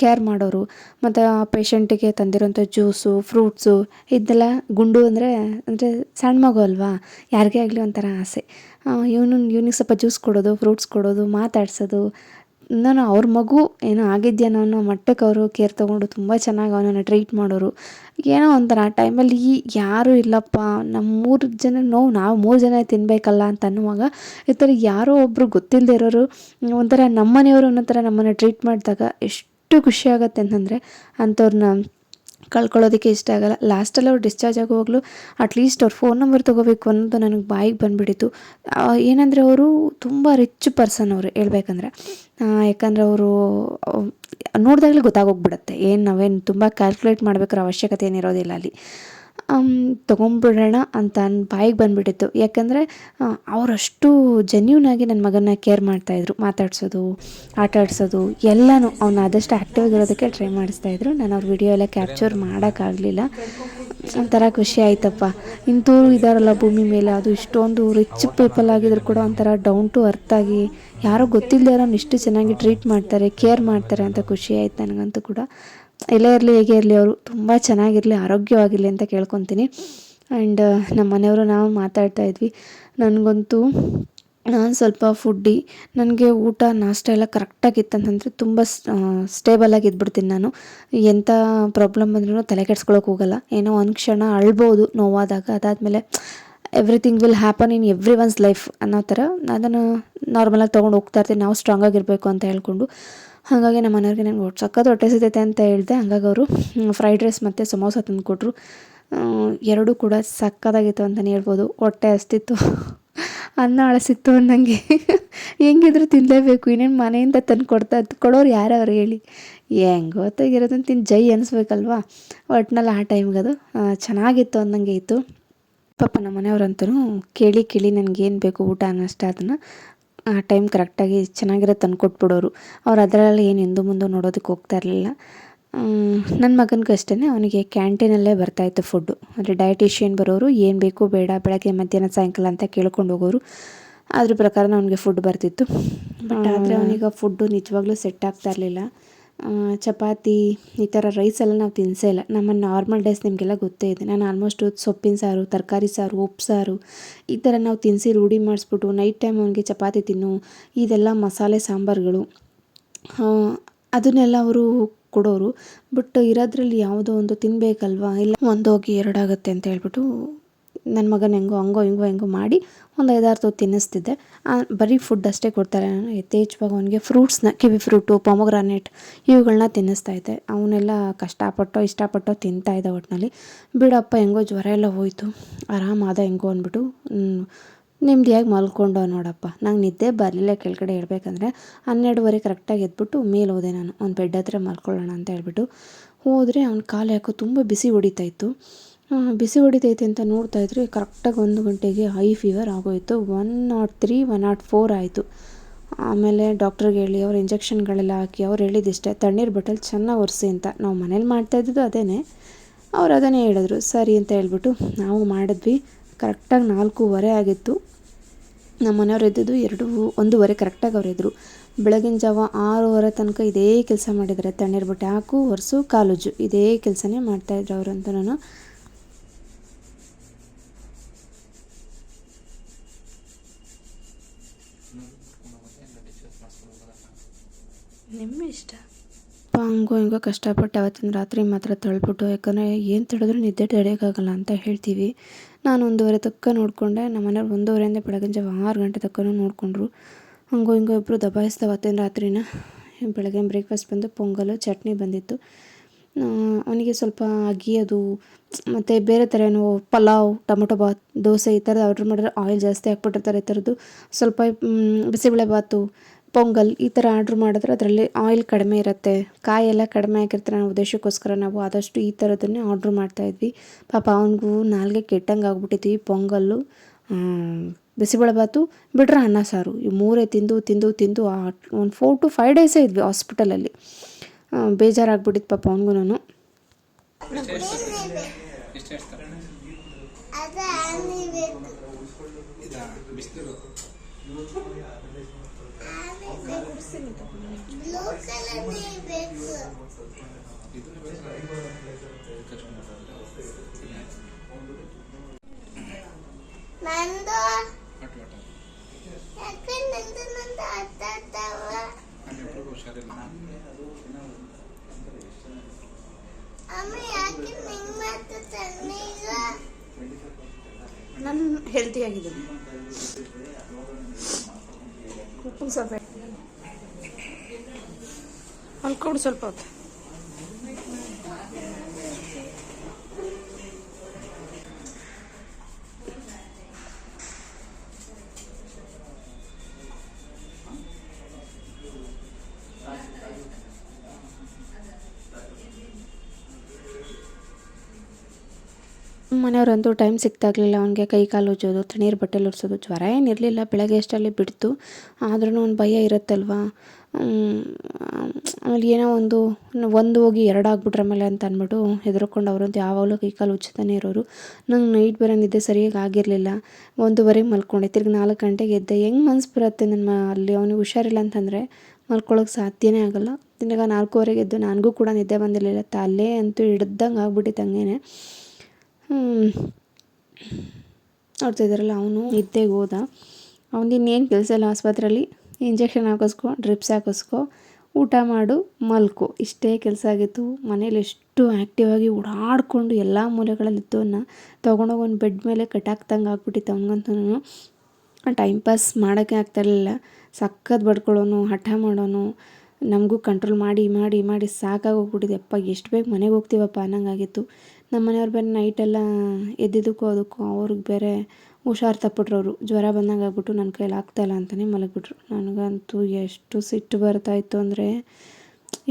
ಕೇರ್ ಮಾಡೋರು. ಮತ್ತು ಆ ಪೇಷಂಟಿಗೆ ತಂದಿರೋಂಥ ಜ್ಯೂಸು ಫ್ರೂಟ್ಸು ಇದೆಲ್ಲ ಗುಂಡು ಅಂದರೆ ಅಂದರೆ ಸಣ್ಣ ಮಗು ಅಲ್ವಾ? ಯಾರಿಗೇ ಆಗಲಿ ಒಂಥರ ಆಸೆ. ಇವನು, ಇವನಿಗೆ ಸ್ವಲ್ಪ ಜ್ಯೂಸ್ ಕೊಡೋದು ಫ್ರೂಟ್ಸ್ ಕೊಡೋದು, ಮಾತಾಡ್ಸೋದು ನಾನು ಅವ್ರ ಮಗು ಏನೋ ಆಗಿದೆಯೇನೋ ಅನ್ನೋ ಮಟ್ಟಕ್ಕೆ ಅವರು ಕೇರ್ ತೊಗೊಂಡು ತುಂಬ ಚೆನ್ನಾಗಿ ಅವನನ್ನು ಟ್ರೀಟ್ ಮಾಡೋರು. ಏನೋ ಒಂಥರ ಆ ಟೈಮಲ್ಲಿ ಯಾರೂ ಇಲ್ಲಪ್ಪ ನಮ್ಮ ಮೂರು ಜನ ನೋವು ನಾವು ಮೂರು ಜನ ತಿನ್ನಬೇಕಲ್ಲ ಅಂತ ಅನ್ನುವಾಗ ಈ ಥರ ಯಾರೋ ಒಬ್ಬರು ಗೊತ್ತಿಲ್ಲದೆ ಇರೋರು ಒಂಥರ ನಮ್ಮನೆಯವರು ಅನ್ನೋ ಥರ ನಮ್ಮನ್ನು ಟ್ರೀಟ್ ಮಾಡಿದಾಗ ಎಷ್ಟು ಖುಷಿ ಅಂತಂದರೆ ಅಂಥವ್ರನ್ನ ಕಳ್ಕೊಳ್ಳೋದಕ್ಕೆ ಇಷ್ಟ ಆಗಲ್ಲ. ಲಾಸ್ಟಲ್ಲಿ ಅವ್ರು ಡಿಸ್ಚಾರ್ಜ್ ಆಗುವಾಗಲೂ ಅಟ್ಲೀಸ್ಟ್ ಅವ್ರ ಫೋನ್ ನಂಬರ್ ತೊಗೋಬೇಕು ಅನ್ನೋದು ನನಗೆ ಬಾಯಿಗೆ ಬಂದುಬಿಟ್ಟಿತ್ತು. ಏನಂದರೆ ಅವರು ತುಂಬ ರಿಚ್ ಪರ್ಸನ್ ಅವರು ಹೇಳ್ಬೇಕಂದ್ರೆ. ಯಾಕಂದರೆ ಅವರು, ನೋಡಿದಾಗಲೇ ಗೊತ್ತಾಗೋಗ್ಬಿಡುತ್ತೆ. ಏನು ನಾವೇನು ತುಂಬ ಕ್ಯಾಲ್ಕುಲೇಟ್ ಮಾಡಬೇಕಾದ ಅವಶ್ಯಕತೆ ಏನಿರೋದಿಲ್ಲ ಅಲ್ಲಿ. ತೊಗೊಂಬಿಡೋಣ ಅಂತ ನನ್ನ ಬಾಯಿಗೆ ಬಂದುಬಿಟ್ಟಿತ್ತು. ಯಾಕಂದರೆ ಅವರಷ್ಟು ಜೆನ್ಯೂನಾಗಿ ನನ್ನ ಮಗನ ಕೇರ್ ಮಾಡ್ತಾಯಿದ್ರು ಮಾತಾಡಿಸೋದು, ಆಟ ಆಡಿಸೋದು, ಎಲ್ಲನೂ ಅವ್ನು ಆದಷ್ಟು ಆ್ಯಕ್ಟಿವ್ ಆಗಿರೋದಕ್ಕೆ ಟ್ರೈ ಮಾಡಿಸ್ತಾಯಿದ್ರು ನಾನು ಅವ್ರ ವಿಡಿಯೋ ಎಲ್ಲ ಕ್ಯಾಪ್ಚರ್ ಮಾಡೋಕ್ಕಾಗಲಿಲ್ಲ. ಒಂಥರ ಖುಷಿ ಆಯ್ತಪ್ಪ. ಇಂಥವ್ರು ಇದ್ದಾರಲ್ಲ ಭೂಮಿ ಮೇಲೆ, ಅದು ಇಷ್ಟೊಂದು ರಿಚ್ ಪೀಪಲ್ ಆಗಿದ್ರು ಕೂಡ ಒಂಥರ ಡೌನ್ ಟು ಅರ್ತ್ ಆಗಿ ಯಾರೋ ಗೊತ್ತಿಲ್ಲದೆ ಇರೋನು ಇಷ್ಟು ಚೆನ್ನಾಗಿ ಟ್ರೀಟ್ ಮಾಡ್ತಾರೆ ಕೇರ್ ಮಾಡ್ತಾರೆ ಅಂತ ಖುಷಿ ಆಯ್ತು ನನಗಂತೂ ಕೂಡ. ಎಲ್ಲೇ ಇರಲಿ, ಹೇಗೆ ಇರಲಿ, ಅವರು ತುಂಬ ಚೆನ್ನಾಗಿರಲಿ, ಆರೋಗ್ಯವಾಗಿರಲಿ ಅಂತ ಕೇಳ್ಕೊತೀನಿ. ಆ್ಯಂಡ್ ನಮ್ಮ ಮನೆಯವರು ನಾವು ಮಾತಾಡ್ತಾ ಇದ್ವಿ. ನನಗಂತೂ ನಾನು ಸ್ವಲ್ಪ ಫುಡ್ಡಿ ನನಗೆ ಊಟ, ನಾಷ್ಟ ಎಲ್ಲ ಕರೆಕ್ಟಾಗಿತ್ತು ಅಂತಂದರೆ ತುಂಬ ಸ್ಟೇಬಲಾಗಿ ಇದ್ಬಿಡ್ತೀನಿ ನಾನು. ಎಂಥ ಪ್ರಾಬ್ಲಮ್ ಬಂದ್ರೂ ತಲೆ ಕೆಡ್ಸ್ಕೊಳಕ್ಕೆ ಹೋಗಲ್ಲ. ಏನೋ ಒಂದು ಕ್ಷಣ ಅಳ್ಬೋದು ನೋವಾದಾಗ. ಅದಾದಮೇಲೆ everything will happen in every one's life ಅನ್ನೋ ಥರ ಅದನ್ನು ನಾರ್ಮಲಾಗಿ ತೊಗೊಂಡು ಹೋಗ್ತಾ ಇರ್ತೀನಿ. ನಾವು ಸ್ಟ್ರಾಂಗ್ ಆಗಿರಬೇಕು ಅಂತ ಹೇಳ್ಕೊಂಡು. ಹಾಗಾಗಿ ನಮ್ಮ ಮನೆಯವ್ರಿಗೆ ನನಗೆ ಒಟ್ಟು ಸಕ್ಕತ್ತು ಹೊಟ್ಟೆ ಸಿತೈತೆ ಅಂತ ಹೇಳಿದೆ. ಹಾಗಾಗಿ ಅವರು ಫ್ರೈಡ್ ರೈಸ್ ಮತ್ತು ಸಮೋಸ ತಂದು ಕೊಟ್ಟರು ಎರಡೂ ಕೂಡ ಸಕ್ಕತ್ತಾಗಿತ್ತು ಅಂತಲೇ ಹೇಳ್ಬೋದು. ಹೊಟ್ಟೆ ಹಸ್ತಿತ್ತು. ಅನ್ನ ಅಳಸಿತ್ತು ಅನ್ನಂಗೆ. ಹೆಂಗಿದ್ರು ತಿನ್ನಲೇಬೇಕು ಇನ್ನೇನು ಮನೆಯಿಂದ ತಂದು ಕೊಡ್ತಾ ಕೊಡೋರು ಯಾರವ್ರು ಹೇಳಿ. ಹೆಂಗೋ ತೆಗಿರೋದನ್ನ ತಿಂದು ಜೈ ಅನಿಸ್ಬೇಕಲ್ವಾ? ಒಟ್ಟಿನಲ್ಲಿ ಆ ಟೈಮ್ಗೆ ಅದು ಚೆನ್ನಾಗಿತ್ತು ಅನ್ನಂಗೆ ಇತ್ತು. ಪಾಪ ನಮ್ಮ ಮನೆಯವ್ರಂತೂ ಕೇಳಿ ಕೇಳಿ ನನಗೇನು ಬೇಕು ಊಟ ಅನ್ನೋಷ್ಟ ಅದನ್ನು ಆ ಟೈಮ್ ಕರೆಕ್ಟಾಗಿ ಚೆನ್ನಾಗಿರೋ ತಂದು ಕೊಟ್ಬಿಡೋರು ಅವ್ರು ಅದರಲ್ಲಿ ಏನು ಹಿಂದು ಮುಂದೆ ನೋಡೋದಕ್ಕೆ ಹೋಗ್ತಾ ಇರಲಿಲ್ಲ. ನನ್ನ ಮಗನಿಗೂ ಅಷ್ಟೇ ಅವನಿಗೆ ಕ್ಯಾಂಟೀನಲ್ಲೇ ಬರ್ತಾಯಿತ್ತು ಫುಡ್ಡು ಅಂದರೆ ಡಯಟಿಷಿಯನ್ ಬರೋರು ಏನು ಬೇಕು ಬೇಡ ಬೆಳಗ್ಗೆ ಮಧ್ಯಾಹ್ನ ಸಾಯಂಕಾಲ ಅಂತ ಕೇಳ್ಕೊಂಡು ಹೋಗೋರು. ಅದ್ರ ಪ್ರಕಾರ ಅವನಿಗೆ ಫುಡ್ ಬರ್ತಿತ್ತು. ಬಟ್ ಆದರೆ ಅವನಿಗೆ ಫುಡ್ಡು ನಿಜವಾಗ್ಲೂ ಸೆಟ್ ಆಗ್ತಾ ಇರಲಿಲ್ಲ. ಚಪಾತಿ, ಈ ಥರ ರೈಸ್ ಎಲ್ಲ ನಾವು ತಿನ್ನಿಸೇ ಇಲ್ಲ. ನಮ್ಮ ನಾರ್ಮಲ್ ಡೇಸ್ ನಿಮಗೆಲ್ಲ ಗೊತ್ತೇ ಇದೆ. ನಾನು ಆಲ್ಮೋಸ್ಟು ಸೊಪ್ಪಿನ ಸಾರು, ತರಕಾರಿ ಸಾರು ಉಪ್ಸಾರು ಈ ಥರ ನಾವು ತಿನ್ನಿಸಿ ರೂಢಿ ಮಾಡಿಸ್ಬಿಟ್ಟು ನೈಟ್ ಟೈಮ್ ಅವನಿಗೆ ಚಪಾತಿ ತಿನ್ನು, ಇದೆಲ್ಲ ಮಸಾಲೆ ಸಾಂಬಾರುಗಳು. ಅದನ್ನೆಲ್ಲ ಅವರು ಕೊಡೋರು. ಬಟ್ ಇರೋದ್ರಲ್ಲಿ ಯಾವುದೋ ಒಂದು ತಿನ್ನಬೇಕಲ್ವಾ ಇಲ್ಲ, ಒಂದೋಗಿ ಎರಡಾಗುತ್ತೆ ಅಂತ ಹೇಳ್ಬಿಟ್ಟು ನನ್ನ ಮಗನ ಹೆಂಗೋ ಹಂಗೋ ಹಿಂಗೋ ಹೆಂಗೋ ಮಾಡಿ ಒಂದು ಐದಾರು ತೊತ್ತು ತಿನ್ನಿಸ್ತಿದ್ದೆ. ಬರೀ ಫುಡ್ ಅಷ್ಟೇ ಕೊಡ್ತಾರೆ ನಾನು. ಯಥೇಚ್ಛವಾಗಿ ಅವನಿಗೆ ಫ್ರೂಟ್ಸ್ನ ಕಿವಿ ಫ್ರೂಟು ಪೊಮೊಗ್ರಾನೇಟ್ ಇವುಗಳನ್ನ ತಿನ್ನಿಸ್ತಾ ಇದ್ದೆ. ಅವನ್ನೆಲ್ಲ ಕಷ್ಟಪಟ್ಟೋ, ಇಷ್ಟಪಟ್ಟೋ ಇದ್ದ ಒಟ್ಟಿನಲ್ಲಿ ಬಿಡಪ್ಪ, ಹೆಂಗೋ ಜ್ವರ ಎಲ್ಲ ಹೋಯಿತು. ಆರಾಮಾದ ಹೆಂಗೋ ಅಂದ್ಬಿಟ್ಟು ನೆಮ್ಮದಿಯಾಗಿ ಮಲ್ಕೊಂಡು ನೋಡಪ್ಪ. ನಂಗೆ ನಿದ್ದೆ ಬರಲಿಲ್ಲ. ಕೆಳಗಡೆ ಹೇಳ್ಬೇಕಂದ್ರೆ ಹನ್ನೆರಡುವರೆ ಕರೆಕ್ಟಾಗಿ ಎದ್ಬಿಟ್ಟು ಮೇಲೆ ಹೋದೆ ನಾನು. ಅವ್ನು ಬೆಡ್ ಹತ್ರ ಮಲ್ಕೊಳ್ಳೋಣ ಅಂತ ಹೇಳ್ಬಿಟ್ಟು ಹೋದರೆ ಅವ್ನ ಕಾಲು ಯಾಕೋ ತುಂಬ ಬಿಸಿ ಹೊಡಿತಾ ಇತ್ತು. ಬಿಸಿ ಹೊಡಿತೈತೆ ಅಂತ ನೋಡ್ತಾ ಇದ್ರೆ ಕರೆಕ್ಟಾಗಿ ಒಂದು ಗಂಟೆಗೆ ಹೈ ಫೀವರ್ ಆಗೋಯಿತು. One nought three one nought four ಆಯಿತು. ಆಮೇಲೆ ಡಾಕ್ಟ್ರಿಗೆ ಹೇಳಿ, ಅವ್ರು ಇಂಜೆಕ್ಷನ್ಗಳೆಲ್ಲ ಹಾಕಿ, ಅವ್ರು ಹೇಳಿದಿಷ್ಟೇ, ತಣ್ಣೀರು ಬಟ್ಟಲು ಚೆನ್ನಾಗಿ ಒರೆಸಿ ಅಂತ. ನಾವು ಮನೇಲಿ ಮಾಡ್ತಾ ಇದ್ದಿದ್ದು ಅದೇನೆ. ಅವ್ರು ಅದನ್ನೇ ಹೇಳಿದ್ರು. ಸರಿ ಅಂತ ಹೇಳ್ಬಿಟ್ಟು ನಾವು ಮಾಡಿದ್ವಿ. ಕರೆಕ್ಟಾಗಿ ನಾಲ್ಕೂವರೆ ಆಗಿತ್ತು. ನಮ್ಮ ಮನೆಯವ್ರು ಎದ್ದಿದ್ದು ಎರಡು, ಒಂದೂವರೆ ಕರೆಕ್ಟಾಗಿ ಅವ್ರು ಎದ್ರು. ಬೆಳಗಿನ ಜಾವ ಆರೂವರೆ ತನಕ ಇದೇ ಕೆಲಸ ಮಾಡಿದ್ದಾರೆ. ತಣ್ಣೀರು ಬಟ್ಟೆ ಹಾಕು, ಒರೆಸು ಕಾಲೇಜು ಇದೇ ಕೆಲಸನೇ ಮಾಡ್ತಾಯಿದ್ರು ಅಂತ ನಾನು
ನಿಮ್ಮ ಇಷ್ಟ
ಹಂಗೋ ಹಿಂಗೋ ಕಷ್ಟಪಟ್ಟು ಅವತ್ತಿನ ರಾತ್ರಿ ಮಾತ್ರ ತಳ್ಬಿಟ್ಟು, ಯಾಕಂದರೆ ಏನು ತಡೆದ್ರೂ ನಿದ್ದೆ ತಡೆಯೋಕ್ಕಾಗಲ್ಲ ಅಂತ ಹೇಳ್ತೀವಿ. ನಾನು ಒಂದೂವರೆ ತಕ್ಕ ನೋಡಿಕೊಂಡೆ, ನಮ್ಮ ಮನೆಯವ್ರು ಒಂದೂವರೆಯಿಂದ ಬೆಳಗಿನ ಜಾವ ಆರು ಗಂಟೆ ತಕ್ಕನೂ ನೋಡಿಕೊಂಡ್ರು. ಹಂಗೋ ಹಿಂಗೋ ಇಬ್ಬರು ದಬಾಯಿಸ್ದ ಅವತ್ತಿನ ರಾತ್ರಿನ. ಬೆಳಗ್ಗೆ ಬ್ರೇಕ್ಫಾಸ್ಟ್ ಬಂದು, ಪೊಂಗಲು, ಚಟ್ನಿ ಬಂದಿತ್ತು. ಅವನಿಗೆ ಸ್ವಲ್ಪ ಅಗಿಯೋದು ಮತ್ತು ಬೇರೆ ಥರ ಏನೋ ಪಲಾವ್, ಟೊಮೊಟೊ ಬಾತ್, ದೋಸೆ ಈ ಥರದ್ದು ಆರ್ಡ್ರ್ ಮಾಡಿದ್ರೆ ಆಯಿಲ್ ಜಾಸ್ತಿ ಹಾಕ್ಬಿಟ್ಟಿರ್ತಾರೆ ಈ ಥರದ್ದು. ಸ್ವಲ್ಪ ಬಿಸಿಬೇಳೆ ಬಾತು, ಪೊಂಗಲ್ ಈ ಥರ ಆರ್ಡ್ರ್ ಮಾಡಿದ್ರೆ ಅದರಲ್ಲಿ ಆಯಿಲ್ ಕಡಿಮೆ ಇರುತ್ತೆ. ಕಾಯೆಲ್ಲ ಕಡಿಮೆ ಆಗಿರ್ತಾರೆ ಅನ್ನೋ ಉದ್ದೇಶಕ್ಕೋಸ್ಕರ ನಾವು ಆದಷ್ಟು ಈ ಥರದನ್ನೇ ಆರ್ಡ್ರ್ ಮಾಡ್ತಾಯಿದ್ವಿ ಪಾಪ ಅವನಿಗೂ ನಾಲ್ಗೆ ಕೆಟ್ಟಂಗೆ ಆಗ್ಬಿಟ್ಟಿದ್ವಿ ಪೊಂಗಲ್ಲು. ಬಿಸಿಬೇಳೆ ಬಾತು ಬಿಟ್ರೆ ಅನ್ನ ಸಾರು. ಈ ಮೂರೇ ತಿಂದು ತಿಂದು ತಿಂದು ಒಂದು ಫೋರ್ ಟು ಫೈವ್ ಡೇಸೇ ಇದ್ವಿ ಹಾಸ್ಪಿಟಲಲ್ಲಿ ಬೇಜಾರಾಗ್ಬಿಟ್ಟಿತ್ತು ಪಾಪ ಅವನಿಗೂ ನಾನು
ಅದ ಆನಿಬೇಕು ಬ್ಲೂ ಕಲರ್ ಬೇಕು ನಂದು ಯಾಕೆ ನಂದು ನಂದು ಅತ್ತಾಡ್ತಾವ ಅಮ್ಮ ಯಾಕೆ ನಿಂಗ್ ಮಾತು ತಣ್ಣೀಗ
ನಾನು ಹೆಲ್ತಿಯಾಗಿದ್ದೀನಿ ಉಪ್ಪು ಸ್ವಲ್ಪ ಅಲ್ಕೊಂಡು ಸ್ವಲ್ಪ ಹೊತ್ತು.
ಮನೆಯವರಂತೂ ಟೈಮ್ ಸಿಗ್ತಾಗಲಿಲ್ಲ ಅವನಿಗೆ ಕೈ ಕಾಲು ಉಜ್ಜೋದು, ತಣ್ಣೀರು ಬಟ್ಟೆಲಿ ಒರೆಸೋದು ಜ್ವರ ಏನಿರಲಿಲ್ಲ ಬೆಳಗ್ಗೆ ಎಷ್ಟಲ್ಲಿ ಬಿಡ್ತು. ಆದ್ರೂ ಒಂದು ಭಯ ಇರುತ್ತಲ್ವ? ಆಮೇಲೆ ಏನೋ ಒಂದು ಒಂದು ಹೋಗಿ ಎರಡು ಆಮೇಲೆ ಅಂತ ಅಂದ್ಬಿಟ್ಟು ಹೆದರ್ಕೊಂಡು ಅವರಂತೂ ಯಾವಾಗಲೂ ಕೈ ಕಾಲು ಉಚ್ಚುತ್ತಾನೆ ಇರೋರು. ನಂಗೆ ನೈಟ್ ಬೇರೆ ನಿದ್ದೆ ಸರಿಯಾಗಿ ಆಗಿರಲಿಲ್ಲ. ಒಂದೂವರೆಗೆ ಮಲ್ಕೊಂಡೆ. ತಿರ್ಗಿ ನಾಲ್ಕು ಗಂಟೆಗೆ ಎದ್ದೆ. ಹೆಂಗೆ ಮನ್ಸು ಬರುತ್ತೆ ನನ್ನ ಅಲ್ಲಿ ಅವನಿಗೆ ಹುಷಾರಿಲ್ಲ ಅಂತಂದರೆ ಮಲ್ಕೊಳ್ಳೋಕೆ ಸಾಧ್ಯನೇ ಆಗಲ್ಲ. ತಿನ್ನಾಗ ನಾಲ್ಕೂವರೆಗೆ ಎದ್ದು, ನನಗೂ ಕೂಡ ನಿದ್ದೆ ಬಂದಿರಲಿಲ್ಲ. ತಲೆ ಅಂತೂ ಹಿಡ್ದಂಗೆ ಆಗ್ಬಿಟ್ಟಿತ್ತು ಹಂಗೇನೆ. ನೋಡ್ತಾ ಇದ್ದಾರಲ್ಲ ಅವನು? ನಿದ್ದೆಗೆ ಹೋದ. ಅವನಿನ್ನೇನು ಕೆಲಸ ಇಲ್ಲ ಆಸ್ಪತ್ರೆಯಲ್ಲಿ ಇಂಜೆಕ್ಷನ್ ಹಾಕಿಸ್ಕೊ, ಡ್ರಿಪ್ಸ್ ಹಾಕಿಸ್ಕೊ, ಊಟ ಮಾಡು, ಮಲ್ಕೊ. ಇಷ್ಟೇ ಕೆಲಸ ಆಗಿತ್ತು. ಮನೇಲಿ ಎಷ್ಟು ಆ್ಯಕ್ಟಿವಾಗಿ ಓಡಾಡಿಕೊಂಡು ಎಲ್ಲ ಮೂಲೆಗಳಲ್ಲಿ ಇದ್ದವನ್ನ ತೊಗೊಂಡೋಗಿ ಒಂದು ಬೆಡ್ ಮೇಲೆ ಕಟ್ಟಾಕ್ದಂಗೆ ಆಗ್ಬಿಟ್ಟಿತ್ತು ಅವನಿಗಂತೂ ಟೈಮ್ ಪಾಸ್ ಮಾಡೋಕ್ಕೆ ಆಗ್ತಾಯಿರಲಿಲ್ಲ ಸಖತ್ ಬಡ್ಕೊಳ್ಳೋನು, ಹಠ ಮಾಡೋನು. ನಮಗೂ ಕಂಟ್ರೋಲ್ ಮಾಡಿ ಮಾಡಿ ಮಾಡಿ ಸಾಕಾಗೋಗ್ಬಿಟ್ಟಿದೆ ಅಪ್ಪ, ಎಷ್ಟು ಬೇಗ ಮನೆಗೆ ಹೋಗ್ತೀವಪ್ಪ ಅನ್ನಂಗಾಗಿತ್ತು. ನಮ್ಮ ಮನೆಯವ್ರು ಬೇರೆ ನೈಟೆಲ್ಲ ಎದ್ದಿದ್ದಕ್ಕೂ ಅದಕ್ಕೂ ಅವ್ರಿಗೆ ಬೇರೆ ಹುಷಾರು ತಪ್ಪಿಟ್ರು ಅವರು ಜ್ವರ ಬಂದಂಗೆ ಆಗ್ಬಿಟ್ಟು ನನ್ನ ಕೈಲಿ ಆಗ್ತಾಯಿಲ್ಲ ಅಂತಲೇ ಮಲಗಿಬಿಟ್ರು. ನನಗಂತೂ ಎಷ್ಟು ಸಿಟ್ಟು ಬರ್ತಾಯಿತ್ತು ಅಂದರೆ